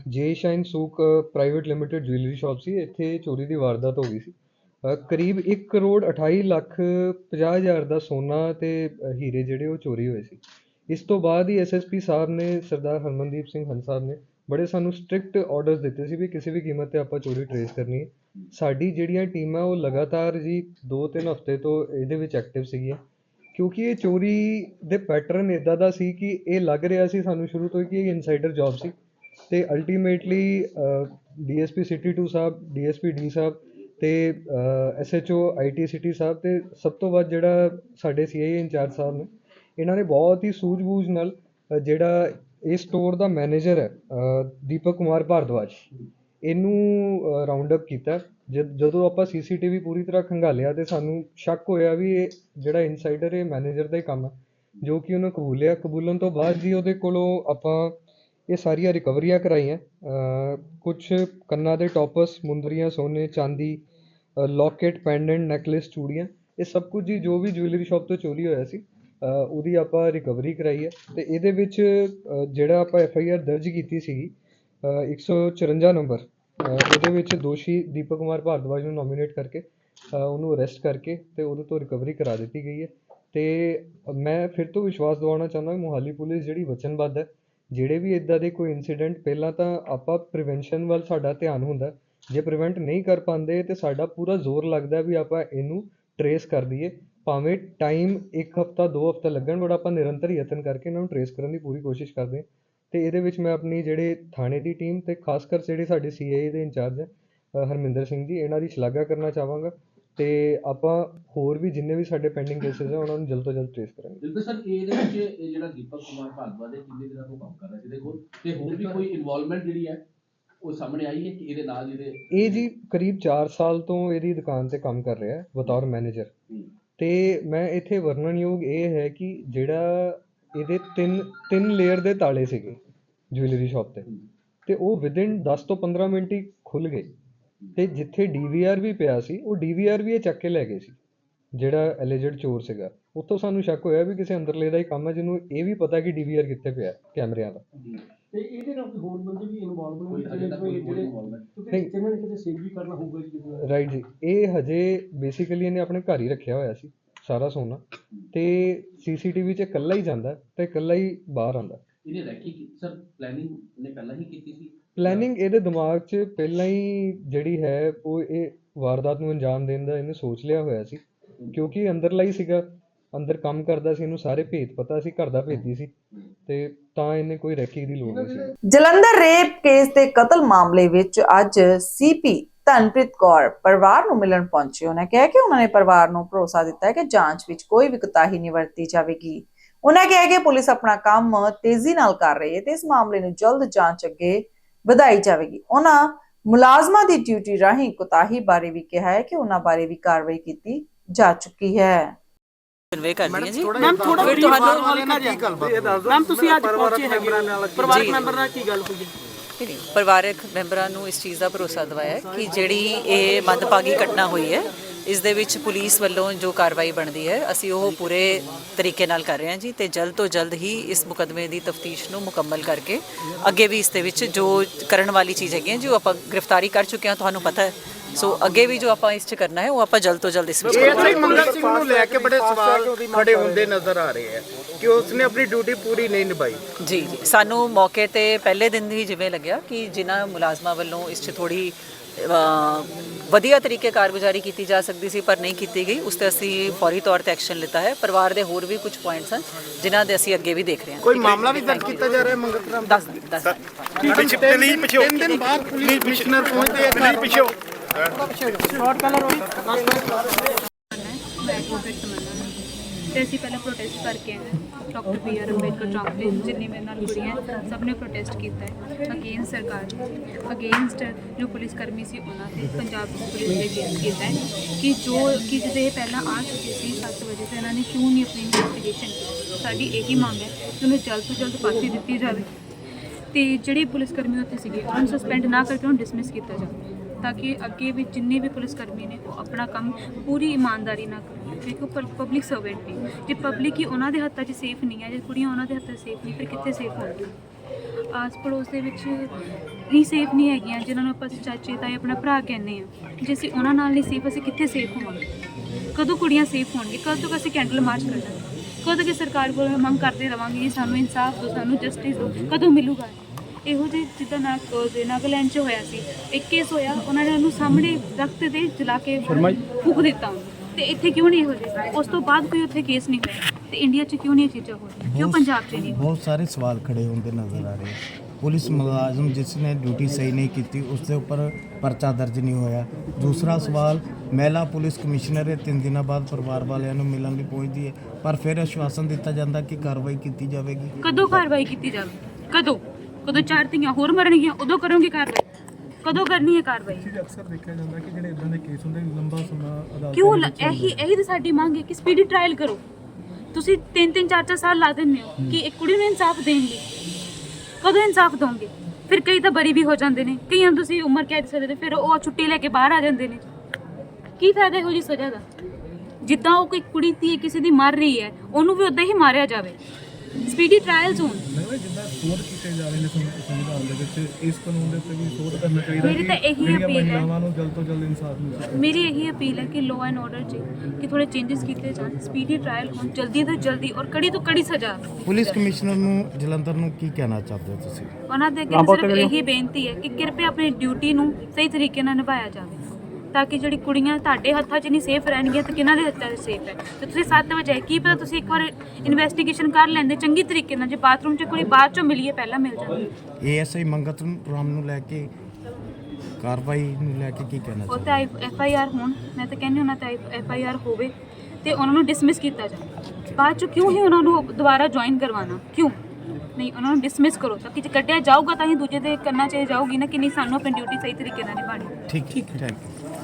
J shine souk private limited jewellery shop ਸੀ। ਇੱਥੇ ਚੋਰੀ ਦੀ ਵਾਰਦਾਤ ਹੋ ਗਈ ਸੀ। ਕਰੀਬ ਇੱਕ ਕਰੋੜ 28 ਲੱਖ 50 ਹਜ਼ਾਰ ਦਾ ਸੋਨਾ ਅਤੇ ਹੀਰੇ ਜਿਹੜੇ ਉਹ ਚੋਰੀ ਹੋਏ ਸੀ। ਇਸ ਤੋਂ ਬਾਅਦ ਹੀ ਐਸਐਸਪੀ ਸਾਹਿਬ ਨੇ, ਸਰਦਾਰ ਹਰਮਨਦੀਪ ਸਿੰਘ ਹੰਸ ਸਾਹਿਬ ਨੇ ਬੜੇ ਸਾਨੂੰ ਸਟ੍ਰਿਕਟ ਔਡਰਸ ਦਿੱਤੇ ਸੀ ਵੀ ਕਿਸੇ ਵੀ ਕੀਮਤ ਤੇ ਆਪਾਂ ਚੋਰੀ ਟਰੇਸ ਕਰਨੀ ਹੈ। ਸਾਡੀ ਜਿਹੜੀਆਂ ਟੀਮਾਂ ਉਹ ਲਗਾਤਾਰ ਜੀ 2-3 ਹਫ਼ਤੇ ਤੋਂ ਇਹਦੇ ਵਿੱਚ ਐਕਟਿਵ ਸੀਗੀਆਂ। ਕਿਉਂਕਿ ਇਹ ਚੋਰੀ ਦੇ ਪੈਟਰਨ ਇੱਦਾਂ ਦਾ ਸੀ ਕਿ ਇਹ ਲੱਗ ਰਿਹਾ ਸੀ ਸਾਨੂੰ ਸ਼ੁਰੂ ਤੋਂ ਹੀ ਕਿ ਇਹ ਇਨਸਾਈਡਰ ਜੌਬ ਸੀ। ਅਤੇ ਅਲਟੀਮੇਟਲੀ ਡੀਐਸਪੀ ਸਿਟੀ 2 ਸਾਹਿਬ ਡੀਐਸਪੀ ਡੀ ਸਾਹਿਬ ਤੇ ਐਸਐਚਓ ਆਈਟੀ ਸਿਟੀ ਸਾਹਿਬ ਤੇ ਸਭ ਤੋਂ ਵੱਧ ਜਿਹੜਾ ਸਾਡੇ ਸੀਆਈਏ ਇੰਚਾਰਜ ਸਾਹਿਬ ਨੇ, ਇਹਨਾਂ ਨੇ ਬਹੁਤ ਹੀ ਸੂਝ-ਬੂਝ ਨਾਲ ਜਿਹੜਾ ਇਸ ਸਟੋਰ ਦਾ ਮੈਨੇਜਰ ਹੈ ਦੀਪਕ ਕੁਮਾਰ ਭਾਰਦਵਾਜ। ਇਹਨੂੰ ਰਾਉਂਡ ਅਪ ਕੀਤਾ। ਜਦ ਜਦੋਂ ਆਪਾਂ ਸੀਸੀਟੀਵੀ ਪੂਰੀ ਤਰ੍ਹਾਂ ਖੰਗਾਲਿਆ ਤੇ ਸਾਨੂੰ ਸ਼ੱਕ ਹੋਇਆ ਵੀ ਇਹ ਜਿਹੜਾ ਇਨਸਾਈਡਰ ਇਹ ਮੈਨੇਜਰ ਦਾ ਹੀ ਕੰਮ ਹੈ ਜੋ ਕਿ ਉਹਨੇ ਕਬੂਲਿਆ। ਕਬੂਲਣ ਤੋਂ ਬਾਅਦ ਜੀ ਉਹਦੇ ਕੋਲੋਂ ਆਪਾਂ ਇਹ ਸਾਰੀਆਂ ਰਿਕਵਰੀਆਂ ਕਰਵਾਈਆਂ ਕੁਛ ਕੰਨਾਂ ਦੇ ਟੋਪਸ ਮੁੰਦਰੀਆਂ ਸੋਨੇ ਚਾਂਦੀ ਲੋਕੇਟ ਪੈਂਡੈਂਟ ਨੈਕਲੇਸ ਚੂੜੀਆਂ ਇਹ ਸਭ ਕੁਝ ਜੀ ਜੋ ਵੀ ਜੁਐਲਰੀ ਸ਼ਾਪ ਤੋਂ ਚੋਰੀ ਹੋਇਆ ਸੀ ਉਹਦੀ ਆਪਾਂ ਰਿਕਵਰੀ ਕਰਾਈ ਹੈ ਤੇ ਇਹਦੇ ਵਿੱਚ ਜਿਹੜਾ ਆਪਾਂ ਐਫ ਆਈ ਆਰ ਦਰਜ ਕੀਤੀ ਸੀਗੀ ਅ, 154 ਨੰਬਰ ਉਹਦੇ ਵਿੱਚ ਦੋਸ਼ੀ ਦੀਪਕ ਕੁਮਾਰ ਭਾਰਦਵਾਜ ਨੂੰ ਨੋਮੀਨੇਟ ਕਰਕੇ ਉਹਨੂੰ ਅਰੈਸਟ ਕਰਕੇ ਅਤੇ ਉਹਦੇ ਤੋਂ ਰਿਕਵਰੀ ਕਰਾ ਦਿੱਤੀ ਗਈ ਹੈ। ਅਤੇ ਮੈਂ ਫਿਰ ਤੋਂ ਵਿਸ਼ਵਾਸ ਦਿਵਾਉਣਾ ਚਾਹੁੰਦਾ ਮੋਹਾਲੀ ਪੁਲਿਸ ਜਿਹੜੀ ਵਚਨਬੱਧ ਹੈ, ਜਿਹੜੇ ਵੀ ਇੱਦਾਂ ਦੇ ਕੋਈ ਇੰਸੀਡੈਂਟ ਪਹਿਲਾਂ ਤਾਂ ਆਪਾਂ ਪ੍ਰੀਵੈਂਸ਼ਨ ਵੱਲ ਸਾਡਾ ਧਿਆਨ ਹੁੰਦਾ ਜੇ ਪ੍ਰੀਵੈਂਟ ਨਹੀਂ ਕਰ ਪਾਉਂਦੇ ਤਾਂ ਸਾਡਾ ਪੂਰਾ ਜ਼ੋਰ ਲੱਗਦਾ ਵੀ ਆਪਾਂ ਇਹਨੂੰ ਟਰੇਸ ਕਰ ਦਈਏ। ਭਾਵੇਂ ਟਾਈਮ ਇੱਕ ਹਫਤਾ, ਦੋ ਹਫਤਾ ਲੱਗਣ ਬਟ ਆਪਾਂ ਨਿਰੰਤਰ ਯਤਨ ਕਰਕੇ ਇਹਨਾਂ ਨੂੰ ਟਰੇਸ ਕਰਨ ਦੀ ਪੂਰੀ ਕੋਸ਼ਿਸ਼ ਕਰਦੇ ਹਾਂ ਤੇ ਇਹਦੇ ਵਿੱਚ ਮੈਂ ਆਪਣੀ ਜਿਹੜੇ ਥਾਣੇ ਦੀ ਟੀਮ ਤੇ ਖਾਸ ਕਰ ਜਿਹੜੇ ਸਾਡੇ ਸੀਆਈਏ ਦੇ ਇੰਚਾਰਜ ਹੈ ਹਰਮਿੰਦਰ ਸਿੰਘ ਜੀ ਇਹਨਾਂ ਦੀ ਸ਼ਲਾਘਾ ਕਰਨਾ ਚਾਹਾਂਗਾ ਤੇ ਆਪਾਂ ਹੋਰ ਵੀ ਜਿੰਨੇ ਵੀ ਸਾਡੇ ਪੈਂਡਿੰਗ ਕੇਸਿਸ ਹੈ ਉਹਨਾਂ ਨੂੰ ਜਲਦ ਤੋਂ ਜਲਦ ਟਰੇਸ ਕਰਾਂਗੇ ਬਿਲਕੁਲ ਸਰ ਇਹਦੇ ਵਿੱਚ ਇਹ ਜਿਹੜਾ ਦੀਪਕ ਕੁਮਾਰ ਭਾਰਦਵਾਜ ਹੈ ਕਿੰਨੇ ਦਿਨਾਂ ਤੋਂ ਕੰਮ ਕਰ ਰਿਹਾ ਸੀ ਇਹਦੇ ਕੋਲ ਤੇ ਹੋਰ ਵੀ ਕੋਈ ਇਨਵੋਲਵਮੈਂਟ ਜਿਹੜੀ ਹੈ ਉਹ ਸਾਹਮਣੇ ਆਈ ਹੈ ਕਿ ਇਹਦੇ ਨਾਲ ਇਹਦੇ ਇਹ ਜੀ ਕਰੀਬ 4 ਸਾਲ ਤੋਂ ਇਹਦੀ ਦੁਕਾਨ ਤੇ ਕੰਮ ਕਰ ਰਿਹਾ ਹੈ ਬਤੌਰ ਮੈਨੇਜਰ ਹੂੰ। ਤੇ ਮੈਂ ਇੱਥੇ ਵਰਣਨਯੋਗ ਇਹ ਹੈ ਕਿ ਜਿਹੜਾ ਇਹਦੇ ਤਿੰਨ ਤਿੰਨ ਲੇਅਰ ਦੇ ਤਾਲੇ ਸੀਗੇ ਜੁਐਲਰੀ ਸ਼ਾਪ ਤੇ। ਤੇ ਉਹ ਵਿਦਿਨ 10 ਤੋਂ 15 ਮਿੰਟ ਹੀ ਖੁੱਲ ਗਏ। ਤੇ ਜਿੱਥੇ ਡੀਵੀਆਰ ਵੀ ਪਿਆ ਸੀ ਉਹ ਡੀਵੀਆਰ ਵੀ ਇਹ ਚੱਕ ਕੇ ਲੈ ਗਏ ਸੀ ਜਿਹੜਾ ਐਲੀਜਡ ਚੋਰ ਸੀਗਾ। ਉੱਥੋਂ ਸਾਨੂੰ ਸ਼ੱਕ ਹੋਇਆ ਵੀ ਕਿਸੇ ਅੰਦਰਲੇ ਦਾ ਹੀ ਕੰਮ ਹੈ ਜਿਹਨੂੰ ਇਹ ਵੀ ਪਤਾ ਕਿ ਡੀਵੀਆਰ ਕਿੱਥੇ ਪਿਆ ਕੈਮਰਿਆਂ ਦਾ। ਤੇ ਇਹਦੇ ਨਾਲ ਕੋਈ ਹੋਰ ਬੰਦੇ ਵੀ ਇਨਵੋਲਵ ਕੋਈ ਅਜੇ ਤੱਕ ਕੋਈ ਇਨਵੋਲਵਮੈਂਟ ਨਹੀਂ। ਜਿਹਨਾਂ ਨੇ ਕਿਤੇ ਸੇਵ ਵੀ ਕਰਨਾ ਹੋਊਗਾ ਜੀ ਰਾਈਟ ਜੀ। ਇਹ ਹਜੇ ਬੇਸਿਕਲੀ ਇਹਨੇ ਆਪਣੇ ਘਰ ਹੀ ਰੱਖਿਆ ਹੋਇਆ ਸੀ। ਸਾਰਾ ਸੋਨਾ ਤੇ ਸੀਸੀਟੀਵੀ 'ਚ ਇਕੱਲਾ ਹੀ ਜਾਂਦਾ ਤੇ ਇਕੱਲਾ ਹੀ ਬਾਹਰ ਆਉਂਦਾ ਇਹਨੇ ਰੈਕੀ ਸਰ ਪਲੈਨਿੰਗ ਨੇ ਪਹਿਲਾਂ ਹੀ ਕੀਤੀ ਸੀ? ਪਲੈਨਿੰਗ ਇਹਦੇ ਦਿਮਾਗ 'ਚ ਪਹਿਲਾਂ ਹੀ ਜਿਹੜੀ ਹੈ ਉਹ ਇਹ ਵਾਰਦਾਤ ਨੂੰ ਅੰਜਾਮ ਦੇਣ ਦਾ ਇਹਨੇ ਸੋਚ ਲਿਆ ਹੋਇਆ ਸੀ। ਕਿਉਂਕਿ ਅੰਦਰਲਾ ਹੀ ਸੀਗਾ ਅੰਦਰ ਕੰਮ ਕਰਦਾ ਸੀ ਇਹਨੂੰ ਸਾਰੇ ਭੇਤ ਪਤਾ ਸੀ ਘਰ ਦਾ ਭੇਤੀ ਸੀ। ਤੇ ਤਾਂ ਇਹਨੇ ਕੋਈ ਰੈਕੀ ਦੀ ਲੋੜ ਨਹੀਂ ਸੀ। ਜਲੰਧਰ ਰੇਪ ਕੇਸ ਦੇ ਕਤਲ ਮਾਮਲੇ ਵਿੱਚ ਅੱਜ ਸੀਪੀ ਧਨਪ੍ਰੀਤ ਕੌਰ ਪਰਿਵਾਰ ਨੂੰ ਮਿਲਣ ਪਹੁੰਚੇ। ਉਹਨਾਂ ਕਿਹਾ ਕਿ ਉਹਨਾਂ ਨੇ ਪਰਿਵਾਰ ਨੂੰ ਭਰੋਸਾ ਦਿੱਤਾ ਹੈ ਕਿ ਜਾਂਚ ਵਿੱਚ ਕੋਈ ਵੀ ਕੁਤਾਹੀ ਨਹੀਂ ਵਰਤੀ ਜਾਵੇਗੀ। ਉਹਨਾਂ ਕਿਹਾ ਕਿ ਪੁਲਿਸ ਆਪਣਾ ਕੰਮ ਤੇਜ਼ੀ ਨਾਲ ਕਰ ਰਹੀ ਹੈ ਤੇ ਇਸ ਮਾਮਲੇ ਨੂੰ ਜਲਦ ਜਾਂਚ ਅੱਗੇ ਵਧਾਈ ਜਾਵੇਗੀ। ਉਹਨਾਂ ਮੁਲਾਜ਼ਮਾਂ ਦੀ ਡਿਊਟੀ ਰਾਹੀਂ ਕੁਤਾਹੀ ਬਾਰੇ ਵੀ ਕਿਹਾ ਹੈ ਕਿ ਉਹਨਾਂ ਬਾਰੇ ਵੀ ਕਾਰਵਾਈ ਕੀਤੀ ਜਾ ਚੁੱਕੀ ਹੈ। ਕਨਵੇ ਕਰਦੀ ਹਾਂ ਜੀ? ਮੈਮ ਥੋੜਾ ਤੁਹਾਨੂੰ ਮੈਮ ਤੁਸੀਂ ਅੱਜ ਪਹੁੰਚੇ ਹੈਗੇ ਪਰਿਵਾਰਕ ਮੈਂਬਰ ਨਾਲ ਕੀ ਗੱਲ ਹੋਈ? ਨਹੀਂ, ਨਹੀਂ, ਪਰਿਵਾਰਕ ਮੈਂਬਰਾਂ ਨੂੰ ਇਸ ਚੀਜ਼ ਦਾ ਭਰੋਸਾ ਦਵਾਇਆ ਕਿ ਜਿਹੜੀ ਇਹ ਮੰਦਭਾਗੀ ਘਟਨਾ ਹੋਈ ਹੈ ਇਸ ਦੇ ਵਿੱਚ ਪੁਲਿਸ ਵੱਲੋਂ ਜੋ ਕਾਰਵਾਈ ਬਣਦੀ ਹੈ ਅਸੀਂ ਉਹ ਪੂਰੇ ਤਰੀਕੇ ਨਾਲ ਕਰ ਰਹੇ ਹਾਂ ਜੀ ਤੇ ਜਲਦ ਤੋਂ ਜਲਦ ਹੀ ਇਸ ਮੁਕਦਮੇ ਦੀ ਤਫਤੀਸ਼ ਨੂੰ ਮੁਕੰਮਲ ਕਰਕੇ ਅੱਗੇ ਵੀ ਇਸ ਦੇ ਵਿੱਚ ਜੋ ਕਰਨ ਵਾਲੀ ਚੀਜ਼ ਹੈਗੀ ਹੈ ਜੋ ਆਪਾਂ ਗ੍ਰਿਫਤਾਰੀ ਕਰ ਚੁੱਕੇ ਹਾਂ ਤੁਹਾਨੂੰ ਪਤਾ ਹੈ। ਸੋ ਅੱਗੇ ਵੀ ਜੋ ਆਪਾਂ ਇਸ 'ਚ ਕਰਨਾ ਹੈ ਉਹ ਆਪਾਂ ਜਲਦ ਤੋਂ ਜਲਦ ਇਸ ਵਿੱਚ ਕਰਾਂਗੇ। ਮੰਗਲ ਸਿੰਘ ਨੂੰ ਲੈ ਕੇ ਬੜੇ ਸਵਾਲ ਖੜੇ ਹੁੰਦੇ ਨਜ਼ਰ ਆ ਰਹੇ ਆ ਕਿ ਉਸਨੇ ਆਪਣੀ ਡਿਊਟੀ ਪੂਰੀ ਨਹੀਂ ਨਿਭਾਈ। ਜੀ ਜੀ। ਸਾਨੂੰ ਮੌਕੇ ਤੇ ਪਹਿਲੇ ਦਿਨ ਹੀ ਜਿਵੇਂ ਲੱਗਿਆ ਕਿ ਜਿਨ੍ਹਾਂ ਮੁਲਾਜ਼ਮਾਂ ਵੱਲੋਂ ਇਸ 'ਚ ਥੋੜੀ ਵਧੀਆ ਤਰੀਕੇ ਕਾਰਗੁਜ਼ਾਰੀ ਕੀਤੀ ਜਾ ਸਕਦੀ ਸੀ ਪਰ ਨਹੀਂ ਕੀਤੀ ਗਈ। ਉਸ ਤੇ ਅਸੀਂ ਫੌਰੀ ਤੌਰ ਤੇ ਐਕਸ਼ਨ ਲਿੱਤਾ ਹੈ। ਪਰਿਵਾਰ ਦੇ ਹੋਰ ਵੀ ਕੁਝ ਪੁਆਇੰਟਸ ਹਨ ਜਿਨ੍ਹਾਂ ਦੇ ਅਸੀਂ ਅੱਗੇ ਵੀ ਦੇਖ ਰਹੇ ਹਾਂ। ਕੋਈ ਮਾਮਲਾ ਵੀ ਦਰਜ ਕੀਤਾ ਜਾ ਰਿਹਾ ਹੈ ਮੰਗਲ ਰਾਮ ਦੱਸ ਦਿਨ ਦੱਸ ਦਿਨ ਪਿੱਛੇ ਨਹੀਂ ਪਿੱਛੇ ਤਿੰਨ ਦਿਨ ਬਾਅਦ ਪੁਲਿਸ ਕਮਿਸ਼ਨਰ ਪਹੁੰਚਦੇ ਆ ਨਹੀਂ ਪਿੱਛੇ ਮੈਂ ਐਡਵੋਕੇਟ ਤਮੰਨਾ ਤੇ ਅਸੀਂ ਪਹਿਲਾਂ ਪ੍ਰੋਟੈਸਟ ਕਰਕੇ ਆਏ ਹਾਂ। Doctor B R Ambedkar Chowk ਤੇ ਜਿੰਨੀ ਮੇਰੇ ਨਾਲ ਕੁੜੀਆਂ ਸਭ ਨੇ ਪ੍ਰੋਟੈਸਟ ਕੀਤਾ ਹੈ। ਅਗੇਂਸਟ ਸਰਕਾਰ ਅਗੇਂਸਟ ਜੋ ਪੁਲਿਸ ਕਰਮੀ ਸੀ ਉਹਨਾਂ ਤੇ, ਪੰਜਾਬ ਪੁਲਿਸ ਦੇ ਅਗੇਂਸਟ ਕੀਤਾ ਹੈ ਕਿ ਜੋ, ਕਿ ਜਦੋਂ ਇਹ ਪਹਿਲਾਂ ਆ ਚੁੱਕੇ ਸੀ 7 ਵਜੇ, ਤੇ ਇਹਨਾਂ ਨੇ ਕਿਉਂ ਨਹੀਂ ਆਪਣੀ ਇਨਵੈਸਟੀਗੇਸ਼ਨ ਕੀਤੀ? ਸਾਡੀ ਇਹੀ ਮੰਗ ਹੈ ਕਿ ਉਹਨੂੰ ਜਲਦ ਤੋਂ ਜਲਦ ਫਾਂਸੀ ਦਿੱਤੀ ਜਾਵੇ। ਤੇ ਜਿਹੜੇ ਪੁਲਿਸ ਕਰਮੀ ਉੱਥੇ ਸੀਗੇ, ਉਹਨਾਂ ਨੂੰ ਸਸਪੈਂਡ ਨਾ ਕਰਕੇ ਉਹਨੂੰ ਡਿਸਮਿਸ ਕੀਤਾ ਜਾਵੇ। ਤਾਂ ਕਿ ਅੱਗੇ ਵੀ ਜਿੰਨੇ ਵੀ ਪੁਲਿਸ ਕਰਮੀ ਨੇ ਉਹ ਆਪਣਾ ਕੰਮ ਪੂਰੀ ਇਮਾਨਦਾਰੀ ਨਾਲ ਕਰਨ, ਕਿਉਂਕਿ ਉਹ ਪਬਲਿਕ ਸਰਵੈਂਟ ਨੇ। ਜੇ ਪਬਲਿਕ ਹੀ ਉਹਨਾਂ ਦੇ ਹੱਥਾਂ 'ਚ ਸੇਫ ਨਹੀਂ ਹੈ, ਜੇ ਕੁੜੀਆਂ ਉਹਨਾਂ ਦੇ ਹੱਥਾਂ 'ਚ ਸੇਫ ਨਹੀਂ, ਫਿਰ ਕਿੱਥੇ ਸੇਫ ਹੋਣਗੀਆਂ? ਆਸ ਪੜੋਸ ਦੇ ਵਿੱਚ ਨਹੀਂ ਸੇਫ ਨਹੀਂ ਹੈਗੀਆਂ, ਜਿਨ੍ਹਾਂ ਨੂੰ ਆਪਾਂ ਚਾਚੇ, ਤਾਏ, ਆਪਣਾ ਭਰਾ ਕਹਿੰਦੇ ਆ ਜੇ ਅਸੀਂ ਉਹਨਾਂ ਨਾਲ ਨਹੀਂ ਸੇਫ ਅਸੀਂ ਕਿੱਥੇ ਸੇਫ ਹੋਵਾਂਗੇ? ਕਦੋਂ ਕੁੜੀਆਂ ਸੇਫ ਹੋਣਗੇ ਕਦੋਂ ਤੱਕ ਅਸੀਂ ਕੈਂਡਲ ਮਾਰਚ ਕਰਨਾ ਕਦੋਂ ਤੱਕ ਸਰਕਾਰ ਕੋਲ ਮੰਗ ਕਰਦੇ ਰਵਾਂਗੇ ਸਾਨੂੰ ਇਨਸਾਫ ਦਿਓ, ਸਾਨੂੰ ਜਸਟਿਸ ਦਿਓ, ਕਦੋਂ ਮਿਲੂਗਾ ਇਹੋ ਜਿਹੇ ਜਿੱਦਾਂ ਨਾ ਨਾਗਾਲੈਂਡ 'ਚ ਹੋਇਆ ਸੀ। ਇੱਕ ਕੇਸ ਹੋਇਆ ਉਹਨਾਂ ਨੇ ਉਹਨੂੰ ਸਾਹਮਣੇ ਦਰਖਤ ਤੇ ਜਲਾ ਕੇ ਫੂਕ ਦਿੱਤਾ ਤੇ ਇੱਥੇ ਕਿਉਂ ਨਹੀਂ ਇਹੋ ਜਿਹੇ? ਉਸ ਤੋਂ ਬਾਅਦ ਕੋਈ ਉੱਥੇ ਕੇਸ ਨਹੀਂ ਹੋਇਆ। ਤੇ ਇੰਡੀਆ 'ਚ ਕਿਉਂ ਨਹੀਂ ਇਹ ਚੀਜ਼ਾਂ ਹੋ ਰਹੀਆਂ? ਕਿਉਂ ਪੰਜਾਬ 'ਚ ਨਹੀਂ? ਹੋ ਬਹੁਤ ਸਾਰੇ ਸਵਾਲ ਖੜੇ ਹੁੰਦੇ ਨਜ਼ਰ ਆ ਰਹੇ। ਪੁਲਿਸ ਮੁਲਾਜ਼ਮ ਜਿਸ ਨੇ ਡਿਊਟੀ ਸਹੀ ਨਹੀਂ ਕੀਤੀ ਉਸ ਦੇ ਉੱਪਰ ਪਰਚਾ ਦਰਜ ਨਹੀਂ ਹੋਇਆ। ਦੂਸਰਾ ਸਵਾਲ ਮਹਿਲਾ ਪੁਲਿਸ ਕਮਿਸ਼ਨਰ ਇਹ ਤਿੰਨ ਦਿਨਾਂ ਬਾਅਦ ਪਰਿਵਾਰ ਵਾਲਿਆਂ ਨੂੰ ਮਿਲਣ ਲਈ ਪਹੁੰਚਦੀ ਹੈ। ਪਰ ਫਿਰ ਆਸ਼ਵਾਸਨ ਦਿੱਤਾ ਜਾਂਦਾ ਕਿ ਕਾਰਵਾਈ ਕੀਤੀ ਜਾਵੇਗੀ। ਕਦੋਂ ਕਾਰਵਾਈ ਕੀਤੀ ਜਾਵੇ? ਕਦੋਂ? ਕਦੋਂ ਚਾਰ ਧੀਆਂ ਹੋਰ ਮਰਨਗੀਆਂ ਉਦੋਂ ਕਰੋਗੇ ਕਾਰਵਾਈ। ਕਦੋਂ ਕਰਨੀ ਹੈ ਕਾਰਵਾਈ ਅਕਸਰ ਦੇਖਿਆ ਜਾਂਦਾ ਕਿ ਜਿਹੜੇ ਇਦਾਂ ਦੇ ਕੇਸ ਹੁੰਦੇ ਲੰਬਾ ਸਮਾਂ ਅਦਾਲਤ ਕਿਉਂ ਲ- ਇਹੀ ਇਹੀ ਤਾਂ ਸਾਡੀ ਮੰਗ ਹੈ ਕਿ ਸਪੀਡੀ ਟ੍ਰਾਇਲ ਕਰੋ। ਤੁਸੀਂ ਤਿੰਨ ਤਿੰਨ ਚਾਰ ਚਾਰ ਸਾਲ ਲਾ ਦਿੰਦੇ ਹੋ ਕਿ ਇੱਕ ਕੁੜੀ ਨੂੰ ਇਨਸਾਫ ਦੇਣ ਲਈ ਕਦੋਂ ਇਨਸਾਫ ਦੋਗੇ ਫਿਰ ਕਈ ਤਾਂ ਬਰੀ ਵੀ ਹੋ ਜਾਂਦੇ ਨੇ। ਕਈਆਂ ਨੂੰ ਤੁਸੀਂ ਉਮਰ ਕੈਦ ਸਜ਼ਾ ਦੇ ਫਿਰ ਉਹ ਛੁੱਟੀ ਲੈ ਕੇ ਬਾਹਰ ਆ ਜਾਂਦੇ ਨੇ। ਕੀ ਫਾਇਦਾ ਇਹੋ ਜੀ ਸਜ਼ਾ ਦਾ? ਜਿੱਦਾਂ ਉਹ ਕੋਈ ਕੁੜੀ ਧੀ ਕਿਸੇ ਦੀ ਮਰ ਰਹੀ ਹੈ ਉਹਨੂੰ ਵੀ ਉਦਾਂ ਹੀ ਮਾਰਿਆ ਜਾਵੇ। ਸਪੀਡੀ ਟ੍ਰਾਇਲਸ ਹੋਣ ਨਹੀਂ ਜਿੱਦਾਂ ਸੋਧ ਕੀਤੇ ਜਾ ਰਹੇ ਨੇ ਸੰ- ਸੰਵਿਧਾਨ ਦੇ ਵਿੱਚ ਇਸ ਕਾਨੂੰਨ ਦੇ ਉੱਤੇ ਵੀ ਸੋਧ ਕਰਨਾ ਚਾਹੀਦਾ ਮੇਰੀ ਤਾਂ ਇਹੀ ਅਪੀਲ ਹੈ। ਮਹਿਲਾਵਾਂ ਨੂੰ ਜਲਦ ਤੋਂ ਜਲਦ ਇਨਸਾਫ ਮਿਲ ਮੇਰੀ ਇਹੀ ਅਪੀਲ ਹੈ ਕਿ ਲੋ ਐਂਡ ਆਰਡਰ 'ਚ ਕਿ ਥੋੜੇ ਚੇਂਜਸ ਕੀਤੇ ਜਾਣ। ਸਪੀਡੀ ਟ੍ਰਾਇਲ ਹੋਣ ਜਲਦੀ ਤੋਂ ਜਲਦੀ ਔਰ ਕੜੀ ਤੋਂ ਕੜੀ ਸਜ਼ਾ। ਪੁਲਿਸ ਕਮਿਸ਼ਨਰ ਨੂੰ ਜਲੰਧਰ ਨੂੰ ਕੀ ਕਹਿਣਾ ਚਾਹਦੇ ਹੋ ਤੁਸੀਂ? ਉਹਨਾਂ ਦੇ ਅੱਗੇ ਸਿਰਫ ਇਹੀ ਬੇਨਤੀ ਹੈ ਕਿ ਕਿਰਪਾ ਆਪਣੀ ਡਿਊਟੀ ਨੂੰ ਸਹੀ ਤਰੀਕੇ ਨਾਲ ਨਿਭਾਇਆ ਜਾਵੇ। ਤਾਂ ਕਿ ਜਿਹੜੀ ਕੁੜੀਆਂ ਤੁਹਾਡੇ ਹੱਥਾਂ 'ਚ ਨਹੀਂ ਸੇਫ ਰਹਿਣਗੀਆਂ ਤੇ ਕਿਹਨਾਂ ਦੇ ਹੱਥਾਂ 'ਚ ਸੇਫ ਹੈ? ਤੇ ਤੁਸੀਂ 7 ਵਜੇ ਕੀ ਪਤਾ ਤੁਸੀਂ ਇੱਕ ਵਾਰ ਇਨਵੈਸਟੀਗੇਸ਼ਨ ਕਰ ਲੈਂਦੇ ਚੰਗੀ ਤਰੀਕੇ ਨਾਲ ਜੇ ਬਾਥਰੂਮ 'ਚ ਕੁੜੀ ਬਾਅਦ 'ਚੋਂ ਮਿਲੀ ਹੈ ਪਹਿਲਾਂ ਮਿਲ ਜਾਂਦੀ। ਏਐਸਆਈ ਮੰਗਤ ਰਾਮ ਨੂੰ ਲੈ ਕੇ ਕਾਰਵਾਈ ਨੂੰ ਲੈ ਕੇ ਕੀ ਕਹਿਣਾ ਉਹ ਤੇ ਐਫ ਆਈ ਆਰ ਹੋਣ ਮੈਂ ਤਾਂ ਕਹਿੰਦੀ ਉਹਨਾਂ ਤੇ ਐਫ ਆਈ ਆਰ ਹੋਵੇ ਤੇ ਉਹਨਾਂ ਨੂੰ ਡਿਸਮਿਸ ਕੀਤਾ ਜਾਵੇ। ਬਾਅਦ 'ਚ ਕਿਉਂ ਹੀ ਉਹਨਾਂ ਨੂੰ ਦੁਬਾਰਾ ਜੁਆਇਨ ਕਰਵਾਉਣਾ? ਕਿਉਂ? ਨਹੀਂ ਉਹਨਾਂ ਨੂੰ ਡਿਸਮਿਸ ਕਰੋ ਤਾਂ ਕਿ ਜੇ ਕੱਢਿਆ ਜਾਊਗਾ ਤਾਂ ਹੀ ਦੂਜੇ ਦੇ ਕਰਨਾ ਚਾਹੀ ਜਾਊਗੀ ਨਾ ਕਿ ਨਹੀਂ ਸਾਨੂੰ ਆਪਣੀ ਡਿਊਟੀ ਸਹੀ ਤਰੀਕੇ ਨਾਲ ਨਿਭਾਣੀ ਠੀਕ ਠੀਕ ਥੈਂਕ ਯੂ